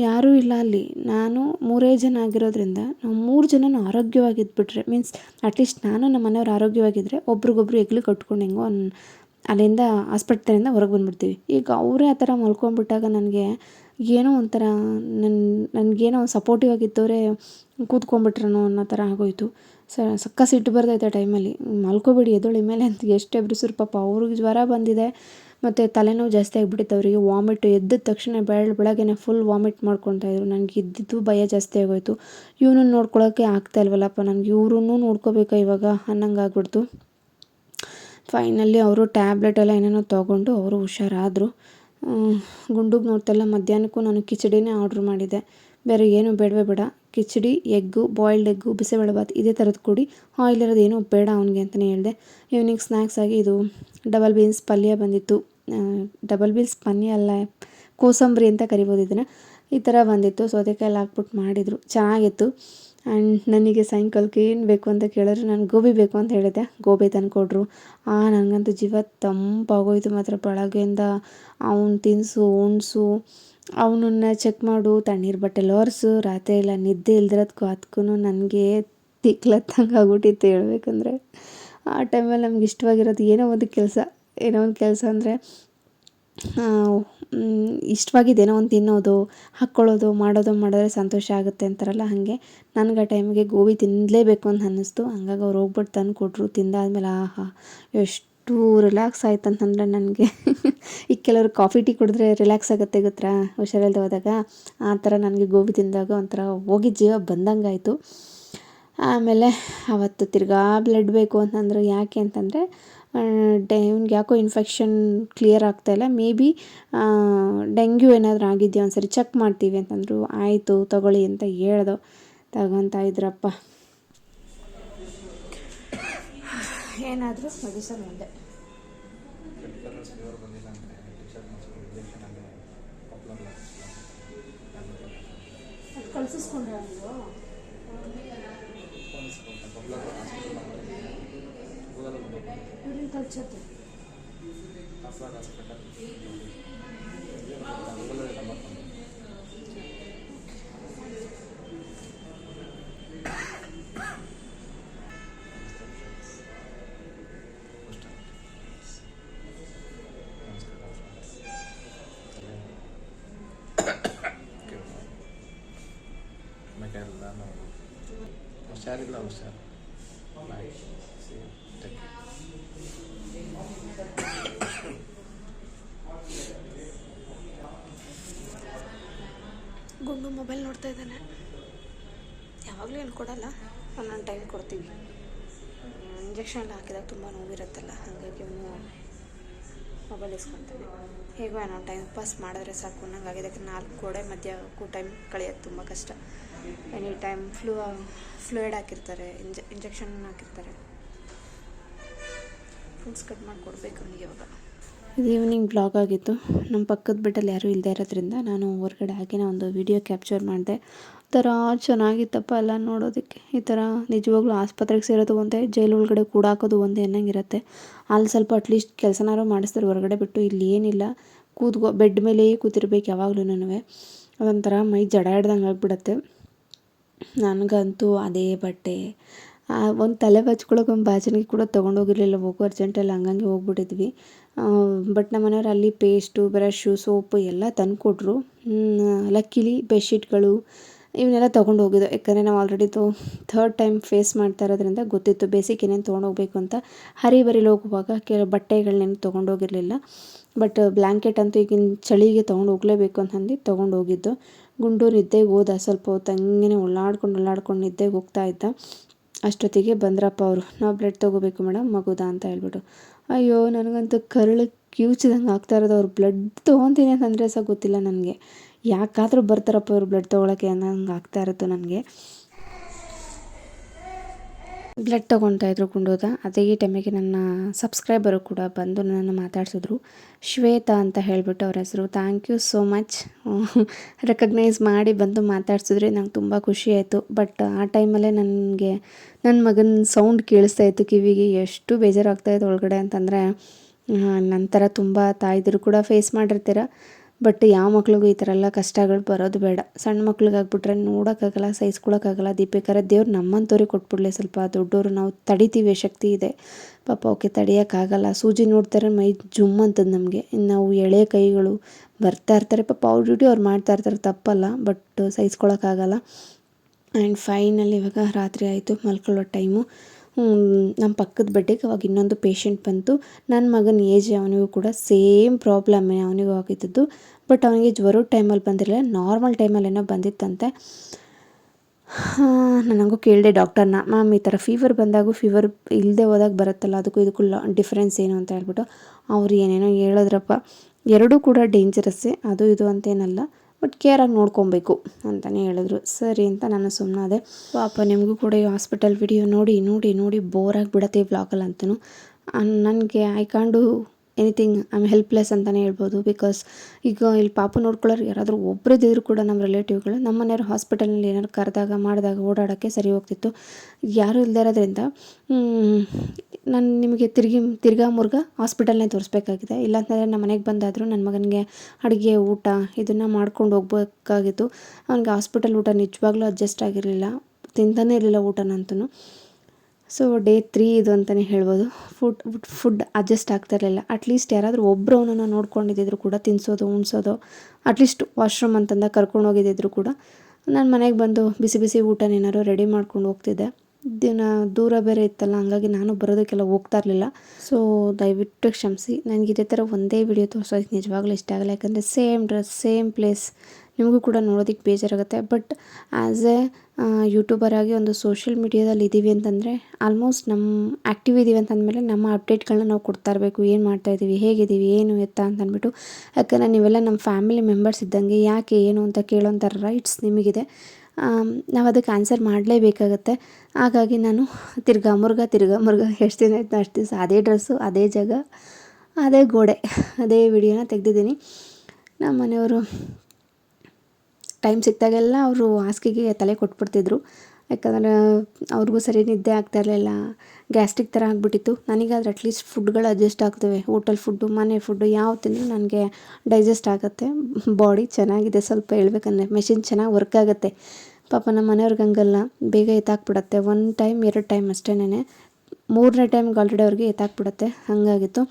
ಯಾರೂ ಇಲ್ಲ ಅಲ್ಲಿ. ನಾನು ಮೂರೇ ಜನ ಆಗಿರೋದ್ರಿಂದ ನಾವು ಮೂರು ಜನನೂ ಆರೋಗ್ಯವಾಗಿದ್ಬಿಟ್ರೆ ಮೀನ್ಸ್ ಅಟ್ಲೀಸ್ಟ್ ನಾನು ನಮ್ಮ ಮನೆಯವ್ರು ಆರೋಗ್ಯವಾಗಿದ್ದರೆ ಒಬ್ರಿಗೊಬ್ರು ಹೆಗ್ಲು ಕಟ್ಕೊಂಡು ಹೆಂಗೋ ಅಲ್ಲಿಂದ ಆಸ್ಪತ್ರೆಯಿಂದ ಹೊರಗೆ ಬಂದುಬಿಡ್ತೀವಿ. ಈಗ ಅವರೇ ಆ ಥರ ಮಲ್ಕೊಂಡ್ಬಿಟ್ಟಾಗ ನನಗೆ ಏನೋ ಒಂಥರ ನನ್ನ ನನಗೇನೋ ಸಪೋರ್ಟಿವ್ ಆಗಿದ್ದವರೇ ಕೂತ್ಕೊಂಡ್ಬಿಟ್ರನೋ ಅನ್ನೋ ಥರ ಆಗೋಯ್ತು. ಸ ಸಕ್ಕ ಸಿಟ್ಟು ಬರ್ತೈತೆ ಆ ಟೈಮಲ್ಲಿ ಮಲ್ಕೋಬೇಡಿ ಎದೊಳಿ ಮೇಲೆ ಅಂತ ಎಷ್ಟು ಎಬ್ರಿಸಿದ್ರು ಪಾಪ ಅವ್ರಿಗೆ ಜ್ವರ ಬಂದಿದೆ, ಮತ್ತು ತಲೆನೋವು ಜಾಸ್ತಿ ಆಗಿಬಿಟ್ಟಿತ್ತು ಅವರಿಗೆ. ವಾಮಿಟ್ ಎದ್ದ ತಕ್ಷಣ ಬೆಳ, ಬೆಳಗ್ಗೆನೆ ಫುಲ್ ವಾಮಿಟ್ ಮಾಡ್ಕೊತಾ ಇದ್ರು. ನನಗೆ ಇದ್ದಿದ್ದು ಭಯ ಜಾಸ್ತಿ ಆಗೋಯ್ತು. ಇವನನ್ನು ನೋಡ್ಕೊಳ್ಳೋಕ್ಕೆ ಆಗ್ತಾ ಇಲ್ವಲ್ಲಪ್ಪ ನನಗೆ ಇವ್ರನ್ನೂ ನೋಡ್ಕೋಬೇಕಾ ಇವಾಗ? ಅನ್ನಂಗೆ ಆಗ್ಬಿಡ್ತು. ಫೈನಲಿ ಅವರು ಟ್ಯಾಬ್ಲೆಟ್ ಎಲ್ಲ ಏನೇನೋ ತೊಗೊಂಡು ಅವರು ಹುಷಾರಾದರು. ಗುಂಡುಗೆ ನೋಡ್ತಲ್ಲ ಮಧ್ಯಾಹ್ನಕ್ಕೂ ನಾನು ಕಿಚಡಿನೇ ಆರ್ಡ್ರ್ ಮಾಡಿದ್ದೆ ಬೇರೆ ಏನು ಬೇಡವೇ ಬೇಡ. Khichdi, egg boiled egg bisibelebath ಇದೇ ಥರದ್ದು ಕೊಡಿ ಆಯಿಲ್ ಇರೋದು ಏನೂ ಬೇಡ ಅವನಿಗೆ ಅಂತಲೇ ಹೇಳಿದೆ. ಈವ್ನಿಂಗ್ ಸ್ನ್ಯಾಕ್ಸ್ ಆಗಿ ಇದು ಡಬಲ್ ಬೀನ್ಸ್ ಪಲ್ಯ ಬಂದಿತ್ತು. ಡಬಲ್ ಬೀನ್ಸ್ ಪಲ್ಯ ಅಲ್ಲ, ಕೋಸಂಬರಿ ಅಂತ ಕರಿಬೋದು ಇದನ್ನು. ಈ ಥರ ಬಂದಿತ್ತು. ಸೌತೆಕಾಯಲ್ಲಿ ಹಾಕ್ಬಿಟ್ಟು ಮಾಡಿದರು. ಚೆನ್ನಾಗಿತ್ತು. ಆ್ಯಂಡ್ ನನಗೆ ಸಾಯಂಕಾಲಕ್ಕೆ ಏನು ಬೇಕು ಅಂತ ಕೇಳಿದ್ರೆ ನಾನು ಗೋಬಿ ಬೇಕು ಅಂತ ಹೇಳಿದೆ. ಗೋಬಿ ತಂದುಕೊಟ್ರು. ಆ ನನಗಂತೂ ಜೀವ ತಂಪಾಗೋಯ್ತು ಮಾತ್ರ. ಬೆಳಗ್ಗೆಯಿಂದ ಅವ್ನು ತಿನ್ನಿಸು ಉಣಿಸು. ಅವನನ್ನ ಚೆಕ್ ಮಾಡು. ತಣ್ಣೀರು ಬಟ್ಟೆಲಿ ಒರೆಸು. ರಾತ್ರಿ ಎಲ್ಲ ನಿದ್ದೆ ಇಲ್ದಿರೋದಕ್ಕೂ ಅದಕ್ಕೂ ನನಗೆ ತಿಕ್ಲತ್ತಂಗೆ ಆಗ್ಬಿಟ್ಟಿತ್ತು ಹೇಳ್ಬೇಕಂದ್ರೆ. ಆ ಟೈಮಲ್ಲಿ ನಮ್ಗೆ ಇಷ್ಟವಾಗಿರೋದು ಏನೋ ಒಂದು ಕೆಲಸ. ಏನೋ ಒಂದು ಕೆಲಸ ಅಂದರೆ ಇಷ್ಟವಾಗಿದ್ದೇನೋ ಒಂದು ತಿನ್ನೋದು, ಹಾಕ್ಕೊಳ್ಳೋದು, ಮಾಡೋದು ಮಾಡಿದ್ರೆ ಸಂತೋಷ ಆಗುತ್ತೆ ಅಂತಾರಲ್ಲ ಹಾಗೆ. ನನಗೆ ಆ ಟೈಮಿಗೆ ಗೋಬಿ ತಿನ್ನಲೇಬೇಕು ಅಂತ ಅನ್ನಿಸ್ತು. ಹಂಗಾಗಿ ಅವ್ರು ಹೋಗ್ಬಿಟ್ಟು ತಂದು ಕೊಟ್ಟರು ತಿಂದಾದ್ಮೇಲೆ ಆಹಾ, ಎಷ್ಟು ರಿಲ್ಯಾಕ್ಸ್ ಆಯ್ತು ಅಂತಂದರೆ ನನಗೆ. [LAUGHS] ಈಗ ಕೆಲವರು ಕಾಫಿ ಟೀ ಕುಡಿದ್ರೆ ರಿಲ್ಯಾಕ್ಸ್ ಆಗುತ್ತೆ ಗೊತ್ತಾ? ಹುಷಾರಿಲ್ಲದೆ ಹೋದಾಗ. ಆ ಥರ ನನಗೆ ಗೋಬಿ ತಿಂದಾಗ ಒಂಥರ ಹೋಗಿ ಜೀವ ಬಂದಂಗಾಯಿತು ಆಮೇಲೆ ಅವತ್ತು ತಿರ್ಗಾ ಬ್ಲಡ್ ಬೇಕು ಅಂತಂದರು ಯಾಕೆ ಅಂತಂದರೆ ಡೆ ಯಾಕೋ ಇನ್ಫೆಕ್ಷನ್ ಕ್ಲಿಯರ್ ಆಗ್ತಾಯಿಲ್ಲ ಮೇ ಬಿ ಡೆಂಗ್ಯೂ ಏನಾದರೂ ಆಗಿದೆಯಾ? ಒಂದ್ಸರಿ ಚೆಕ್ ಮಾಡ್ತೀವಿ ಅಂತಂದರು, ಆಯಿತು, ತಗೊಳ್ಳಿ ಅಂತ ಹೇಳ್ದೋ, ತಗೊತಾ ಇದ್ರಪ್ಪ.
ಏನಾದರೂ ಮೆಡಿಸನ್ ಮುಂದೆ ಕಳ್ಸಿಸ್ಕೊಂಡ್ರೆ ನೀವು ಇವ್ರನ್ನ ಕಳ್ಸತ್ತೆ
ಆಮೇಲೆಲ್ಲ ನಾವು
ಕೊಡಲ್ಲ. ಒಂದೊಂದು ಟೈಮ್ ಕೊಡ್ತೀವಿ. ಇಂಜೆಕ್ಷನ್ ಎಲ್ಲ ಹಾಕಿದಾಗ ತುಂಬ ನೋವಿರುತ್ತಲ್ಲ, ಹಾಗಾಗಿ ಮೊಬೈಲ್ ಇಸ್ಕೊತೀವಿ ಹೇಗೋ ಏನೋ ಟೈಮ್ ಪಾಸ್ ಮಾಡಿದ್ರೆ ಸಾಕು ಯಾಕಂದ್ರೆ ನಾಲ್ಕು ಗೋಡೆ ಮಧ್ಯ ಟೈಮ್ ಕಳೆಯೋದು ತುಂಬ ಕಷ್ಟ. ಎನಿ ಟೈಮ್ ಫ್ಲೂ ಫ್ಲೂಯಿಡ್ ಹಾಕಿರ್ತಾರೆ ಇಂಜೆ ಇಂಜೆಕ್ಷನ್ ಹಾಕಿರ್ತಾರೆ. ಫ್ರೂಟ್ಸ್ ಕಟ್ ಮಾಡಿಕೊಡ್ಬೇಕು ಅವನಿಗೆ ಇವಾಗ.
ಇದು ಈವ್ನಿಂಗ್ ಬ್ಲಾಗ್ ಆಗಿತ್ತು. ನಮ್ಮ ಪಕ್ಕದ ಬೆಟ್ಟಲ್ಲಿ ಯಾರೂ ಇಲ್ಲದೆ ಇರೋದ್ರಿಂದ ನಾನು ಹೊರಗಡೆ ಹಾಕಿನ ಒಂದು ವಿಡಿಯೋ ಕ್ಯಾಪ್ಚರ್ ಮಾಡಿದೆ. ಥರ ಚೆನ್ನಾಗಿತ್ತಪ್ಪ ಎಲ್ಲ ನೋಡೋದಕ್ಕೆ. ಈ ಥರ ನಿಜವಾಗ್ಲೂ ಆಸ್ಪತ್ರೆಗೆ ಸೇರೋದು ಒಂದೇ, ಜೈಲು ಒಳಗಡೆ ಕೂಡಾಕೋದು ಒಂದೇ ಅನ್ನಂಗಿರುತ್ತೆ. ಅಲ್ಲಿ ಸ್ವಲ್ಪ ಅಟ್ಲೀಸ್ಟ್ ಕೆಲಸನಾರು ಮಾಡಿಸ್ತಾರೆ, ಹೊರಗಡೆ ಬಿಟ್ಟು ಇಲ್ಲಿ ಏನಿಲ್ಲ. ಕೂತ್ಕೋ, ಬೆಡ್ ಮೇಲೆಯೇ ಕೂತಿರ್ಬೇಕು ಯಾವಾಗ್ಲೂ ಅದೊಂಥರ ಮೈ ಜಡ ಹಿಡ್ದಂಗೆ ಆಗ್ಬಿಡತ್ತೆ. ನನಗಂತೂ ಅದೇ ಬಟ್ಟೆ. ಒಂದು ತಲೆ ಬಚ್ಕೊಳ್ಳೋಕೆ ಒಂದು ಬಾಚಣಿಗೆ ಕೂಡ ತೊಗೊಂಡೋಗಿರಲಿಲ್ಲ. ಹೋಗೋ ಅರ್ಜೆಂಟಲ್ಲಿ ಹಂಗಂಗೆ ಹೋಗ್ಬಿಟ್ಟಿದ್ವಿ. ಬಟ್ ನಮ್ಮ ಮನೆಯವ್ರು ಅಲ್ಲಿ ಪೇಸ್ಟು ಬ್ರಷ್ಷು ಸೋಪು ಎಲ್ಲ ತಂದುಕೊಟ್ರು. ಲಕ್ಕಿಲಿ ಬೆಡ್ಶೀಟ್ಗಳು ಇವನ್ನೆಲ್ಲ ತೊಗೊಂಡು ಹೋಗಿದ್ದು. ಯಾಕಂದರೆ ನಾವು ಆಲ್ರೆಡಿ ತೋ ಥರ್ಡ್ ಟೈಮ್ ಫೇಸ್ ಮಾಡ್ತಾ ಇರೋದ್ರಿಂದ ಗೊತ್ತಿತ್ತು ಬೇಸಿಕ್ ಏನೇನು ತೊಗೊಂಡೋಗ್ಬೇಕು ಅಂತ. ಹರಿ ಬರಿಲಿ ಹೋಗುವಾಗ ಕೆಲವು ಬಟ್ಟೆಗಳನ್ನೇನು ತೊಗೊಂಡೋಗಿರಲಿಲ್ಲ ಬಟ್ ಬ್ಲ್ಯಾಂಕೆಟ್ ಅಂತೂ ಈಗಿನ ಚಳಿಗೆ ತೊಗೊಂಡು ಹೋಗಲೇಬೇಕು ಅಂತಂದು ತೊಗೊಂಡು ಹೋಗಿದ್ದು. ಗುಂಡು ನಿದ್ದೆಗೆ ಹೋದ ಸ್ವಲ್ಪ ಹೊತ್ತು ಉಳ್ಳಾಡ್ಕೊಂಡು ಉಳ್ಳಾಡ್ಕೊಂಡು ಇದ್ದೇ ಹೋಗ್ತಾ ಇದ್ದ. ಅಷ್ಟೊತ್ತಿಗೆ ಬಂದ್ರಪ್ಪ ಅವರು, ನಾವು ಬ್ಲಡ್ ತೊಗೋಬೇಕು ಮೇಡಮ್ ಮಗುದ? ಅಂತ ಹೇಳ್ಬಿಟ್ಟು. ಅಯ್ಯೋ, ನನಗಂತೂ ಕರಳು ಕಿವುಚಿದಂಗೆ ಆಗ್ತಾ ಇರೋದು. ಅವ್ರು ಬ್ಲಡ್ ತೊಗೊತೀನಿ ಅಂತಂದರೆ ಸಹ ಗೊತ್ತಿಲ್ಲ ನನಗೆ. ಯಾಕಾದರೂ ಬರ್ತಾರಪ್ಪ ಇವ್ರು ಬ್ಲಡ್ ತೊಗೊಳಕ್ಕೆ ಅನ್ನೋಂಗೆ ಆಗ್ತಾ ಇರುತ್ತೆ ನನಗೆ. ಬ್ಲಡ್ ತೊಗೊತಾ ಇದ್ರು ಕುಂಡೋದ. ಅದೇ ಟೈಮಿಗೆ ನನ್ನ ಸಬ್ಸ್ಕ್ರೈಬರು ಕೂಡ ಬಂದು ನನ್ನನ್ನು ಮಾತಾಡ್ಸಿದ್ರು. ಶ್ವೇತಾ ಅಂತ ಹೇಳಿಬಿಟ್ಟು ಅವ್ರ ಹೆಸರು. Thank you so much recognise ಮಾಡಿ ಬಂದು ಮಾತಾಡ್ಸಿದ್ರೆ ನಂಗೆ ತುಂಬ ಖುಷಿ ಆಯಿತು. ಬಟ್ ಆ ಟೈಮಲ್ಲೇ ನನಗೆ ನನ್ನ ಮಗನ ಸೌಂಡ್ ಕೇಳಿಸ್ತಾ ಇತ್ತು ಕಿವಿಗೆ. ಎಷ್ಟು ಬೇಜಾರಾಗ್ತಾಯಿತ್ತು ಒಳಗಡೆ ಅಂತಂದರೆ ನಂತರ ತುಂಬ ತಾಯಿದ್ರು ಕೂಡ ಫೇಸ್ ಮಾಡಿರ್ತೀರ? ಬಟ್ ಯಾವ ಮಕ್ಳಿಗೂ ಈ ಥರ ಎಲ್ಲ ಕಷ್ಟಗಳು ಬರೋದು ಬೇಡ. ಸಣ್ಣ ಮಕ್ಳಿಗಾಗ್ಬಿಟ್ರೆ ನೋಡೋಕ್ಕಾಗಲ್ಲ ಸಹಿಸ್ಕೊಳಕ್ಕಾಗಲ್ಲ ದೀಪಿಕಾರ, ದೇವ್ರು ನಮ್ಮಂಥವ್ರಿಗೆ ಕೊಟ್ಬಿಡ್ಲಿ. ಸ್ವಲ್ಪ ದೊಡ್ಡವರು ನಾವು ತಡಿತೀವಿ, ಶಕ್ತಿ ಇದೆ. ಪಾಪ ಓಕೆ ತಡಿಯೋಕ್ಕಾಗಲ್ಲ. ಸೂಜಿ ನೋಡ್ತಾರೆ, ಮೈ ಜುಮ್ ಅಂತದ್ದು ನಮಗೆ. ಇನ್ನು ನಾವು ಎಳೆ ಕೈಗಳು ಬರ್ತಾ ಇರ್ತಾರೆ. ಪಾಪ ಅವ್ರ ಡ್ಯೂಟಿ ಅವ್ರು ಮಾಡ್ತಾ ಇರ್ತಾರೆ. ತಪ್ಪಲ್ಲ ಬಟ್ ಸಹಿಸ್ಕೊಳಕ್ಕಾಗಲ್ಲ ಆ್ಯಂಡ್ ಫೈನಲ್ ಇವಾಗ ರಾತ್ರಿ ಆಯಿತು. ಮಲ್ಕೊಳ್ಳೋ ಟೈಮು ನಮ್ಮ ಪಕ್ಕದ ಬೆಡ್ಡಿಗೆ ಅವಾಗ ಇನ್ನೊಂದು ಪೇಷಂಟ್ ಬಂತು. ನನ್ನ ಮಗನ ಏಜ್ ಅವನಿಗೂ ಕೂಡ ಸೇಮ್ ಪ್ರಾಬ್ಲಮ್ಮೇ ಅವನಿಗೂ ಆಗಿದ್ದದ್ದು. ಬಟ್ ಅವನಿಗೆ ಜ್ವರದ ಟೈಮಲ್ಲಿ ಬಂದಿರಲಿಲ್ಲ. ನಾರ್ಮಲ್ ಟೈಮಲ್ಲಿ ಏನೋ ಬಂದಿತ್ತಂತೆ. ನನಗೂ ಕೇಳಿದೆ ಡಾಕ್ಟರ್ನ ಮ್ಯಾಮ್, ಈ ಥರ ಫೀವರ್ ಬಂದಾಗೂ ಫೀವರ್ ಇಲ್ಲದೆ ಹೋದಾಗ ಬರುತ್ತಲ್ಲ, ಅದಕ್ಕೂ ಇದಕ್ಕೂ ಲಾ ಡಿಫ್ರೆನ್ಸ್ ಏನು? ಅಂತ ಹೇಳ್ಬಿಟ್ಟು, ಅವ್ರು ಏನೇನೋ ಹೇಳಿದ್ರಪ್ಪ. ಎರಡೂ ಕೂಡ ಡೇಂಜರಸ್ಸೇ ಅದು ಇದು ಅಂತೇನಲ್ಲ ಬಟ್ ಕೇರಾಗಿ ನೋಡ್ಕೊಬೇಕು ಅಂತಲೇ ಹೇಳಿದ್ರು. ಸರಿ ಅಂತ ನಾನು ಸುಮ್ಮನಾದೆ ಪಾಪ ನಿಮಗೂ ಕೂಡ ಈ ಹಾಸ್ಪಿಟಲ್ ವಿಡಿಯೋ ನೋಡಿ ನೋಡಿ ನೋಡಿ ಬೋರ್ ಆಗಿಬಿಡತ್ತೆ ಈ ಬ್ಲಾಗಲ್ಲಿ ಅಂತಲೂ ನನಗೆ I anything I am helpless ಅಂತಲೇ ಹೇಳ್ಬೋದು. ಬಿಕಾಸ್ ಈಗ ಇಲ್ಲಿ ಪಾಪು ನೋಡ್ಕೊಳ್ಳೋರು ಯಾರಾದರೂ ಒಬ್ಬರದಿದ್ರು ಕೂಡ ನಮ್ಮ ರಿಲೇಟಿವ್ಗಳು ನಮ್ಮ ಮನೆಯವ್ರು ಹಾಸ್ಪಿಟಲ್ನಲ್ಲಿ ಏನಾದ್ರು ಕರೆದಾಗ, ಮಾಡಿದಾಗ, ಓಡಾಡೋಕ್ಕೆ ಸರಿ ಹೋಗ್ತಿತ್ತು. ಯಾರೂ ಇಲ್ಲದೆ ಇರೋದ್ರಿಂದ ನಾನು ನಿಮಗೆ ತಿರುಗಿ, ತಿರ್ಗಾ ಮುರ್ಗಾ ಹಾಸ್ಪಿಟಲ್ನೇ ತೋರಿಸ್ಬೇಕಾಗಿದೆ. ಇಲ್ಲಾಂತಂದರೆ ನಮ್ಮ ಮನೆಗೆ ಬಂದಾದರೂ ನನ್ನ ಮಗನಿಗೆ ಅಡುಗೆ, ಊಟ ಇದನ್ನು ಮಾಡ್ಕೊಂಡು ಹೋಗ್ಬೇಕಾಗಿತ್ತು. ಅವನಿಗೆ ಹಾಸ್ಪಿಟಲ್ ಊಟ ನಿಜವಾಗ್ಲೂ ಅಡ್ಜಸ್ಟ್ ಆಗಿರಲಿಲ್ಲ. ತಿಂತಾನೇ ಇರಲಿಲ್ಲ ಊಟನಂತೂ. ಸೊ ಡೇ ತ್ರೀ ಇದು ಅಂತಲೇ ಹೇಳ್ಬೋದು. ಫುಡ್ ಫುಡ್ ಅಡ್ಜಸ್ಟ್ ಆಗ್ತಾ ಇರಲಿಲ್ಲ. ಅಟ್ಲೀಸ್ಟ್ ಯಾರಾದರೂ ಒಬ್ಬರು ಅವನನ್ನು ನೋಡ್ಕೊಂಡಿದ್ದಿದ್ರು ಕೂಡ ತಿನ್ನಿಸೋದು ಉಣ್ಸೋದು ಅಟ್ಲೀಸ್ಟ್ ವಾಶ್ರೂಮ್ ಅಂತಂದ ಕರ್ಕೊಂಡು ಹೋಗಿದ್ದಿದ್ರು ಕೂಡ. ನಾನು ಮನೆಗೆ ಬಂದು ಬಿಸಿ ಬಿಸಿ ಊಟನೇನಾದ್ರು ರೆಡಿ ಮಾಡ್ಕೊಂಡು ಹೋಗ್ತಿದ್ದೆ. ದಿನ ದೂರ ಬೇರೆ ಇತ್ತಲ್ಲ, ಹಂಗಾಗಿ ನಾನು ಬರೋದಕ್ಕೆಲ್ಲ ಹೋಗ್ತಾ ಇರಲಿಲ್ಲ. ಸೊ ದಯವಿಟ್ಟು ಕ್ಷಮಿಸಿ. ನನಗೆ ಇದೇ ಥರ ಒಂದೇ ವಿಡಿಯೋ ತೋರಿಸೋದಕ್ಕೆ ನಿಜವಾಗ್ಲೂ ಇಷ್ಟ ಆಗಲ್ಲ. ಯಾಕಂದರೆ ಸೇಮ್ ಡ್ರೆಸ್ ಸೇಮ್ ಪ್ಲೇಸ್ ನಿಮಗೂ ಕೂಡ ನೋಡೋದಕ್ಕೆ ಬೇಜಾರಾಗುತ್ತೆ. ಬಟ್ ಆ್ಯಸ್ ಎ ಯೂಟ್ಯೂಬರ್ ಆಗಿ ಒಂದು ಸೋಷಿಯಲ್ ಮೀಡಿಯಾದಲ್ಲಿ ಇದ್ದೀವಿ ಅಂತಂದರೆ ಆಲ್ಮೋಸ್ಟ್ ನಮ್ಮ ಆ್ಯಕ್ಟಿವ್ ಇದ್ದೀವಿ ಅಂತಂದಮೇಲೆ ನಮ್ಮ ಅಪ್ಡೇಟ್ಗಳನ್ನ ನಾವು ಕೊಡ್ತಾ ಇರಬೇಕು. ಏನು ಮಾಡ್ತಾ ಇದ್ದೀವಿ ಹೇಗಿದ್ದೀವಿ? ಏನು ಎತ್ತ ಅಂತ ಅಂದ್ಬಿಟ್ಟು ಯಾಕಂದರೆ ನೀವೆಲ್ಲ ನಮ್ಮ ಫ್ಯಾಮಿಲಿ ಮೆಂಬರ್ಸ್ ಇದ್ದಂಗೆ ಯಾಕೆ ಏನು ಅಂತ ಕೇಳೋಂಥ ರೈಟ್ಸ್ ನಿಮಗಿದೆ. ನಾವು ಅದಕ್ಕೆ ಆನ್ಸರ್ ಮಾಡಲೇಬೇಕಾಗತ್ತೆ. ಹಾಗಾಗಿ ನಾನು ತಿರ್ಗಾ ಮುರ್ಗ ತಿರ್ಗಾ ಮುರ್ಗ ಎಷ್ಟು ದಿನ ಆಯ್ತು ಅಷ್ಟು ದಿವಸ ಅದೇ ಡ್ರೆಸ್ಸು ಅದೇ ಜಾಗ, ಅದೇ ಗೋಡೆ, ಅದೇ ವಿಡಿಯೋನ ತೆಗೆದಿದ್ದೀನಿ. ನಮ್ಮ ಮನೆಯವರು ಟೈಮ್ ಸಿಕ್ಕಿದಾಗೆಲ್ಲ ಅವರು ಹಾಸಿಗೆಗೆ ತಲೆ ಕೊಟ್ಬಿಡ್ತಿದ್ರು. ಯಾಕಂದರೆ ಅವ್ರಿಗೂ ಸರಿ ನಿದ್ದೆ ಆಗ್ತಾ ಇರಲಿಲ್ಲ. ಗ್ಯಾಸ್ಟ್ರಿಕ್ ಥರ ಆಗಿಬಿಟ್ಟಿತ್ತು. ನನಗಾದ್ರೆ ಅಟ್ಲೀಸ್ಟ್ ಫುಡ್ಗಳು ಅಡ್ಜಸ್ಟ್ ಆಗ್ತವೆ. ಹೋಟೆಲ್ ಫುಡ್ಡು, ಮನೆ ಫುಡ್ಡು ಯಾವ ತಿಂದರೂ ನನಗೆ ಡೈಜೆಸ್ಟ್ ಆಗುತ್ತೆ. ಬಾಡಿ ಚೆನ್ನಾಗಿದೆ. ಸ್ವಲ್ಪ ಹೇಳ್ಬೇಕಂದ್ರೆ ಮೆಷಿನ್ ಚೆನ್ನಾಗಿ ವರ್ಕ್ ಆಗುತ್ತೆ. ಪಾಪ ನಮ್ಮ ಮನೆಯವ್ರಿಗೆ ಹಂಗಲ್ಲ. ಬೇಗ ಎತ್ತಾಕ್ಬಿಡತ್ತೆ ಒನ್ ಟೈಮ್ ಎರಡು ಟೈಮ್ ಅಷ್ಟೇನೆ ಮೂರನೇ ಟೈಮ್ಗೆ ಆಲ್ರೆಡಿ ಅವ್ರಿಗೆ ಎತ್ತಾಕ್ಬಿಡತ್ತೆ ಹಾಗಾಗಿತ್ತು.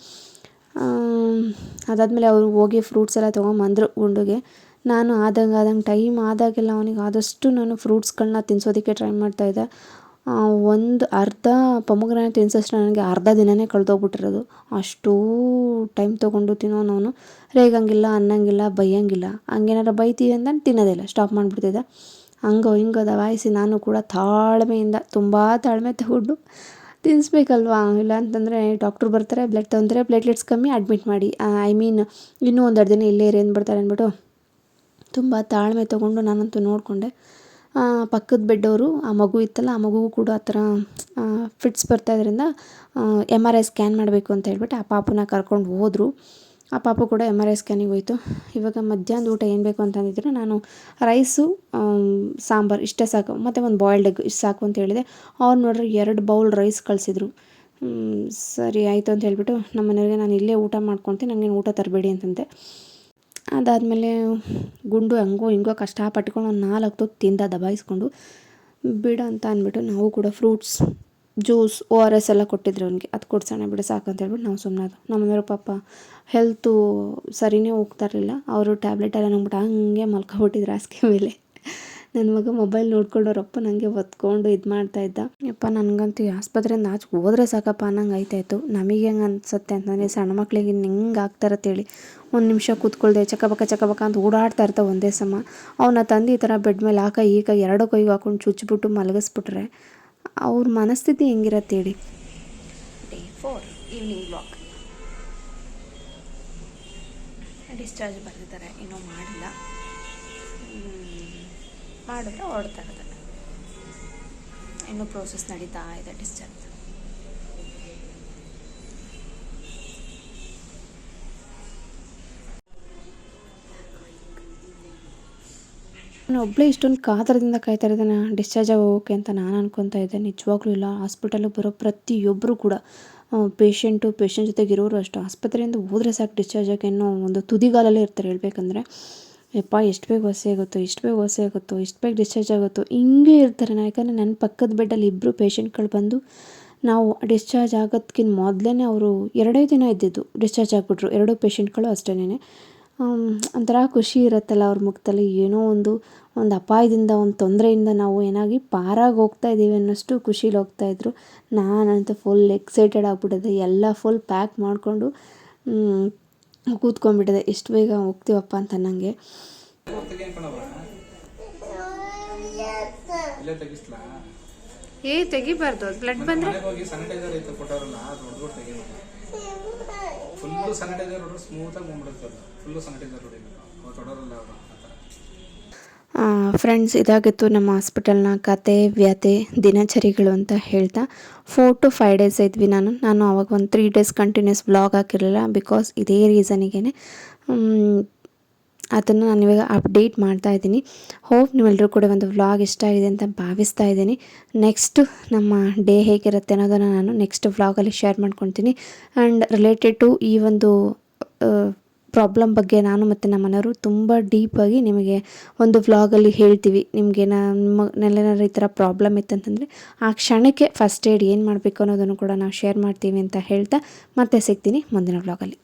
ಅದಾದಮೇಲೆ ಅವರು ಹೋಗಿ ಫ್ರೂಟ್ಸ್ ಎಲ್ಲ ತೊಗೊಂಬಂದರು ಗುಂಡುಗೆ. ನಾನು ಆದಂಗೆ ಆದಂಗೆ ಟೈಮ್ ಆದಾಗೆಲ್ಲ ಅವನಿಗೆ ಆದಷ್ಟು ನಾನು ಫ್ರೂಟ್ಸ್ಗಳನ್ನ ತಿನ್ಸೋದಕ್ಕೆ ಟ್ರೈ ಮಾಡ್ತಾಯಿದ್ದೆ ಒಂದು ಅರ್ಧ ಪೊಮೊಗ್ರಾನೇಟ್ ತಿನ್ಸೋಷ್ಟು ನನಗೆ ಅರ್ಧ ದಿನನೇ ಕಳೆದೋಗ್ಬಿಟ್ಟಿರೋದು. ಅಷ್ಟೂ ಟೈಮ್ ತೊಗೊಂಡು ತಿನ್ನೋನು ನಾನು. ರೇಗಂಗಿಲ್ಲ, ಅನ್ನಂಗಿಲ್ಲ, ಬೈಯಂಗಿಲ್ಲ. ಹಂಗೇನಾರ ಬೈತೀವಿ ಅಂತ ತಿನ್ನೋದಿಲ್ಲ ಸ್ಟಾಪ್ ಮಾಡಿಬಿಡ್ತಿದ್ದೆ. ಹಂಗೋ ಹಿಂಗೋ ದಬಾಯಿಸಿ ನಾನು ಕೂಡ ತಾಳ್ಮೆಯಿಂದ, ತುಂಬ ತಾಳ್ಮೆ ತಗೊಂಡು ತಿನ್ನಿಸ್ಬೇಕಲ್ವಾ ಇಲ್ಲ ಅಂತಂದರೆ ಡಾಕ್ಟ್ರು ಬರ್ತಾರೆ ಬ್ಲಡ್ ತೊಂದರೆ ಪ್ಲೇಟ್ಲೆಟ್ಸ್ ಕಮ್ಮಿ ಅಡ್ಮಿಟ್ ಮಾಡಿ. ಐ ಮೀನ್ ಇನ್ನೂ ಒಂದೆರಡು ದಿನ ಇಲ್ಲೇ ಇರಿ ಅಂದ್ಬಿಡ್ತಾರೆ ಅಂದ್ಬಿಟ್ಟು ತುಂಬ ತಾಳ್ಮೆ ತಗೊಂಡು ನಾನಂತೂ ನೋಡಿಕೊಂಡೆ. ಪಕ್ಕದ ಬೆಡ್ಡವರು ಆ ಮಗು ಇತ್ತಲ್ಲ, ಆ ಮಗುಗೂ ಕೂಡ ಆ ಥರ ಫಿಟ್ಸ್ ಬರ್ತಾ ಇದ್ರಿಂದ ಎಂ ಆರ್ ಐ ಸ್ಕ್ಯಾನ್ ಮಾಡಬೇಕು ಅಂತ ಹೇಳ್ಬಿಟ್ಟು ಆ ಪಾಪುನ ಕರ್ಕೊಂಡು ಹೋದರು. ಆ ಪಾಪು ಕೂಡ ಎಂ ಆರ್ ಐ ಸ್ಕ್ಯಾನಿಗೆ ಹೋಯಿತು. ಇವಾಗ ಮಧ್ಯಾಹ್ನದ ಊಟ ಏನು ಬೇಕು ಅಂತಂದಿದ್ರು ನಾನು ರೈಸು ಸಾಂಬಾರು, ಇಷ್ಟೇ ಸಾಕು. ಮತ್ತು ಒಂದು ಬಾಯ್ಲ್ಡ್ ಎಗ್ ಇಷ್ಟು ಸಾಕು ಅಂತ ಹೇಳಿದೆ. ಅವ್ರು ನೋಡ್ರಿ ಎರಡು ಬೌಲ್ ರೈಸ್ ಕಳಿಸಿದ್ರು. ಸರಿ, ಆಯಿತು ಅಂತ ಹೇಳಿಬಿಟ್ಟು ನಮ್ಮ ಮನೆಯವ್ರಿಗೆ, ನಾನು ಇಲ್ಲೇ ಊಟ ಮಾಡ್ಕೊತೀನಿ ನನಗೇನು ಊಟ ತರಬೇಡಿ ಅಂತಂದೆ ಅದಾದಮೇಲೆ ಗುಂಡು ಹಂಗೋ ಹಿಂಗೋ ಕಷ್ಟಪಟ್ಕೊಂಡು ಒಂದು ನಾಲ್ಕು ತುತ್ತು ತಿಂದ ದಬಾಯಿಸ್ಕೊಂಡು ಬಿಡು ಅಂತ ಅಂದ್ಬಿಟ್ಟು ನಾವು ಕೂಡ fruits, juice, O R S ಎಲ್ಲ ಕೊಟ್ಟಿದ್ರು ಅವನಿಗೆ. ಅದು ಕೊಡ್ಸೋಣ ಬಿಡು, ಸಾಕು ಅಂತ ಹೇಳ್ಬಿಟ್ಟು ನಾವು ಸುಮ್ಮನಾದ್ರು ನಮ್ಮ ಮನೆಯವ್ರ ಪಾಪ ಹೆಲ್ತು ಸರಿನೇ ಹೋಗ್ತಾ ಅವರು ಟ್ಯಾಬ್ಲೆಟ್ ಎಲ್ಲ ನಂಬಿಟ್ಟು ಹಂಗೆ ಮಲ್ಕೊಬಿಟ್ಟಿದ್ರು ಹಾಸಿಗೆ ಮೇಲೆ. ನನ್ನ ಮಗ ಮೊಬೈಲ್ ನೋಡ್ಕೊಂಡು ಅವರಪ್ಪ ನನಗೆ ಒತ್ಕೊಂಡು ಇದು ಮಾಡ್ತಾ ಇದ್ದ. ಯಪ್ಪ, ನನಗಂತೂ ಆಸ್ಪತ್ರೆಯಿಂದ ಆಚೆ ಹೋದ್ರೆ ಸಾಕಪ್ಪ ಅನ್ನಂಗೆ ಆಯ್ತಾಯಿತ್ತು ನಮಗೆ ಹೆಂಗೆ ಅನ್ಸುತ್ತೆ ಅಂತಂದರೆ ಸಣ್ಣ ಮಕ್ಳಿಗೆ ಹೆಂಗೆ ಆಗ್ತಾರತ್ತೇಳಿ ಒಂದು ನಿಮಿಷ ಕೂತ್ಕೊಳ್ದೆ, ಚಕಬಕ ಚಕಬಕ ಅಂತ ಓಡಾಡ್ತಾ ಇರ್ತಾವೆ ಒಂದೇ ಸಮ. ಅವನ್ನ ತಂದು ಈ ಥರ ಬೆಡ್ ಮೇಲೆ ಹಾಕ, ಈಗ ಎರಡು ಕೈಗೆ ಹಾಕೊಂಡು ಚುಚ್ಚಿಬಿಟ್ಟು ಮಲಗಿಸ್ಬಿಟ್ರೆ, ಅವ್ರ ಮನಸ್ಥಿತಿ ಹೆಂಗಿರತ್ತೆ ಹೇಳಿ?
Day four evening block discharge ಬರ್ತಿದ್ದಾರೆ ಇನ್ನೂ ಮಾಡಿಲ್ಲ. ಮಾಡಿದ್ರೆ ಹೊರಡ್ತಾ ಇರ್ತಾರೆ ಇನ್ನೂ ಪ್ರೋಸೆಸ್ ನಡೀತಾ ಇದೆ ಡಿಸ್ಚಾರ್ಜ್
ನಾನು ಒಬ್ಬಳೇ ಇಷ್ಟೊಂದು ಕಾತರದಿಂದ ಕಾಯ್ತಾ ಇದ್ದಾನೆ ಡಿಸ್ಚಾರ್ಜ್ ಆಗೋಕೆ ಅಂತ ನಾನು ಅನ್ಕೊತಾ ಇದ್ದೆ. ನಿಜವಾಗ್ಲೂ ಇಲ್ಲ. ಹಾಸ್ಪಿಟಲಿಗೆ ಬರೋ ಪ್ರತಿಯೊಬ್ಬರು ಕೂಡ ಪೇಷಂಟು ಪೇಷಂಟ್ ಜೊತೆಗೆ ಇರೋರು ಅಷ್ಟು. ಆಸ್ಪತ್ರೆಯಿಂದ ಹೋದರೆ ಸಾಕು ಡಿಸ್ಚಾರ್ಜ್ ಆಗಿ ಏನೋ ಒಂದು ತುದಿಗಾಲಲ್ಲೇ ಇರ್ತಾರೆ ಹೇಳ್ಬೇಕಂದ್ರೆ. ಯಪ್ಪ ಎಷ್ಟು ಬೇಗ ವಾಸಿ ಆಗುತ್ತೋ ಎಷ್ಟು ಬೇಗ ವಾಸಿ ಆಗುತ್ತೋ ಎಷ್ಟು ಬೇಗ ಡಿಸ್ಚಾರ್ಜ್ ಆಗುತ್ತೋ ಹಿಂಗೆ ಇರ್ತಾರೆ. ನಾ ಯಾಕಂದರೆ ನನ್ನ ಪಕ್ಕದ ಬೆಡ್ಡಲ್ಲಿ ಇಬ್ಬರು ಪೇಷಂಟ್ಗಳು ಬಂದು ನಾವು ಡಿಸ್ಚಾರ್ಜ್ ಆಗೋದಕ್ಕಿಂತ ಮೊದಲೇ ಅವರು ಎರಡೇ ದಿನ ಇದ್ದಿದ್ದು ಡಿಸ್ಚಾರ್ಜ್ ಆಗಿಬಿಟ್ರು. ಎರಡೂ ಪೇಷಂಟ್ಗಳು ಅಷ್ಟೇನೆ ಆಮ್, ಒಂಥರ ಖುಷಿ ಇರುತ್ತಲ್ಲ ಅವ್ರ ಮುಖದಲ್ಲಿ. ಏನೋ ಒಂದು ಒಂದು ಅಪಾಯದಿಂದ ಒಂದು ತೊಂದರೆಯಿಂದ ನಾವು ಏನಾಗಿ ಪಾರಾಗಿ ಹೋಗ್ತಾ ಇದ್ದೀವಿ ಅನ್ನೋಷ್ಟು ಖುಷಿಲಿ ಹೋಗ್ತಾಯಿದ್ರು ನಾನಂತೂ ಫುಲ್ ಎಕ್ಸೈಟೆಡ್ ಆಗಿಬಿಟ್ಟಿದೆ. ಎಲ್ಲ ಫುಲ್ ಪ್ಯಾಕ್ ಮಾಡಿಕೊಂಡು ಕೂತ್ಕೊಂಡ್ಬಿಟ್ಟಿದೆ. ಎಷ್ಟು ಬೇಗ ಹೋಗ್ತೀವಪ್ಪ ಅಂತ ನನಗೆ
ಇಲ್ಲೇ ತೆಗಿಸ್ಲಾ?
ಏ ತೆಗಿಬಾರ್ದು. ಬ್ಲಡ್ ಬಂದರೆ
ಮನೆಗೆ ಹೋಗಿ ಸ್ಯಾನಿಟೈಸರ್ ಐತೆ ಕೊಟ್ಟವ್ರಲ್ಲ ಅದು ಹೊಡೆದ್ಬಿಟ್ಟು ತೆಗಿಬೇಕು ಫುಲ್ಲು ಸ್ಯಾನಿಟೈಸರ್ ಹೊಡೆದ್ರೆ ಸ್ಮೂತಾಗಿ ಬಂದ್ಬಿಡುತ್ತೆ ಫುಲ್ಲು ಸ್ಯಾನಿಟೈಸರ್ ಹೊಡಿಬೇಕು ಅವ್ರು ತೊಡೋರಲ್ಲ ಅವರು
ಫ್ರೆಂಡ್ಸ್ ಇದಾಗಿತ್ತು ನಮ್ಮ ಹಾಸ್ಪಿಟಲ್ನ ಕತೆ ವ್ಯತೆ ದಿನಚರಿಗಳು ಅಂತ ಹೇಳ್ತಾ. ಫೋರ್ ಟು ಫೈವ್ ಡೇಸ್ ಇದ್ವಿ ನಾನು. ನಾನು ಅವಾಗ ಒಂದು ತ್ರೀ ಡೇಸ್ ಕಂಟಿನ್ಯೂಸ್ ಬ್ಲಾಗ್ ಹಾಕಿರಲಿಲ್ಲ ಬಿಕಾಸ್ ಇದೇ ರೀಸನಿಗೆ ಅದನ್ನು ನಾನು ಇವಾಗ ಅಪ್ಡೇಟ್ ಮಾಡ್ತಾ ಇದ್ದೀನಿ. ಹೋಪ್ ನೀವೆಲ್ಲರೂ ಕೂಡ ಒಂದು ವ್ಲಾಗ್ ಇಷ್ಟ ಆಗಿದೆ ಅಂತ ಭಾವಿಸ್ತಾ ಇದ್ದೀನಿ. ನೆಕ್ಸ್ಟು ನಮ್ಮ ಡೇ ಹೇಗಿರುತ್ತೆ ಅನ್ನೋದನ್ನು ನಾನು ನೆಕ್ಸ್ಟ್ ವ್ಲಾಗಲ್ಲಿ ಶೇರ್ ಮಾಡ್ಕೊತೀನಿ ಆ್ಯಂಡ್ ರಿಲೇಟೆಡ್ ಟು ಈ ಒಂದು ಪ್ರಾಬ್ಲಮ್ ಬಗ್ಗೆ ನಾನು ಮತ್ತು ನಮ್ಮ ಮನೆಯವರು ತುಂಬ ಡೀಪಾಗಿ ನಿಮಗೆ ಒಂದು ವ್ಲಾಗಲ್ಲಿ ಹೇಳ್ತೀವಿ. ನಿಮಗೆ ನಿಮ್ಮ ನೆಲೆನಾರು ಈ ಥರ ಪ್ರಾಬ್ಲಮ್ ಇತ್ತಂತಂದರೆ ಆ ಕ್ಷಣಕ್ಕೆ ಫಸ್ಟ್ ಏಡ್ ಏನು ಮಾಡಬೇಕು ಅನ್ನೋದನ್ನು ಕೂಡ ನಾವು ಶೇರ್ ಮಾಡ್ತೀವಿ ಅಂತ ಹೇಳ್ತಾ ಮತ್ತೆ ಸಿಗ್ತೀನಿ ಮುಂದಿನ ವ್ಲಾಗಲ್ಲಿ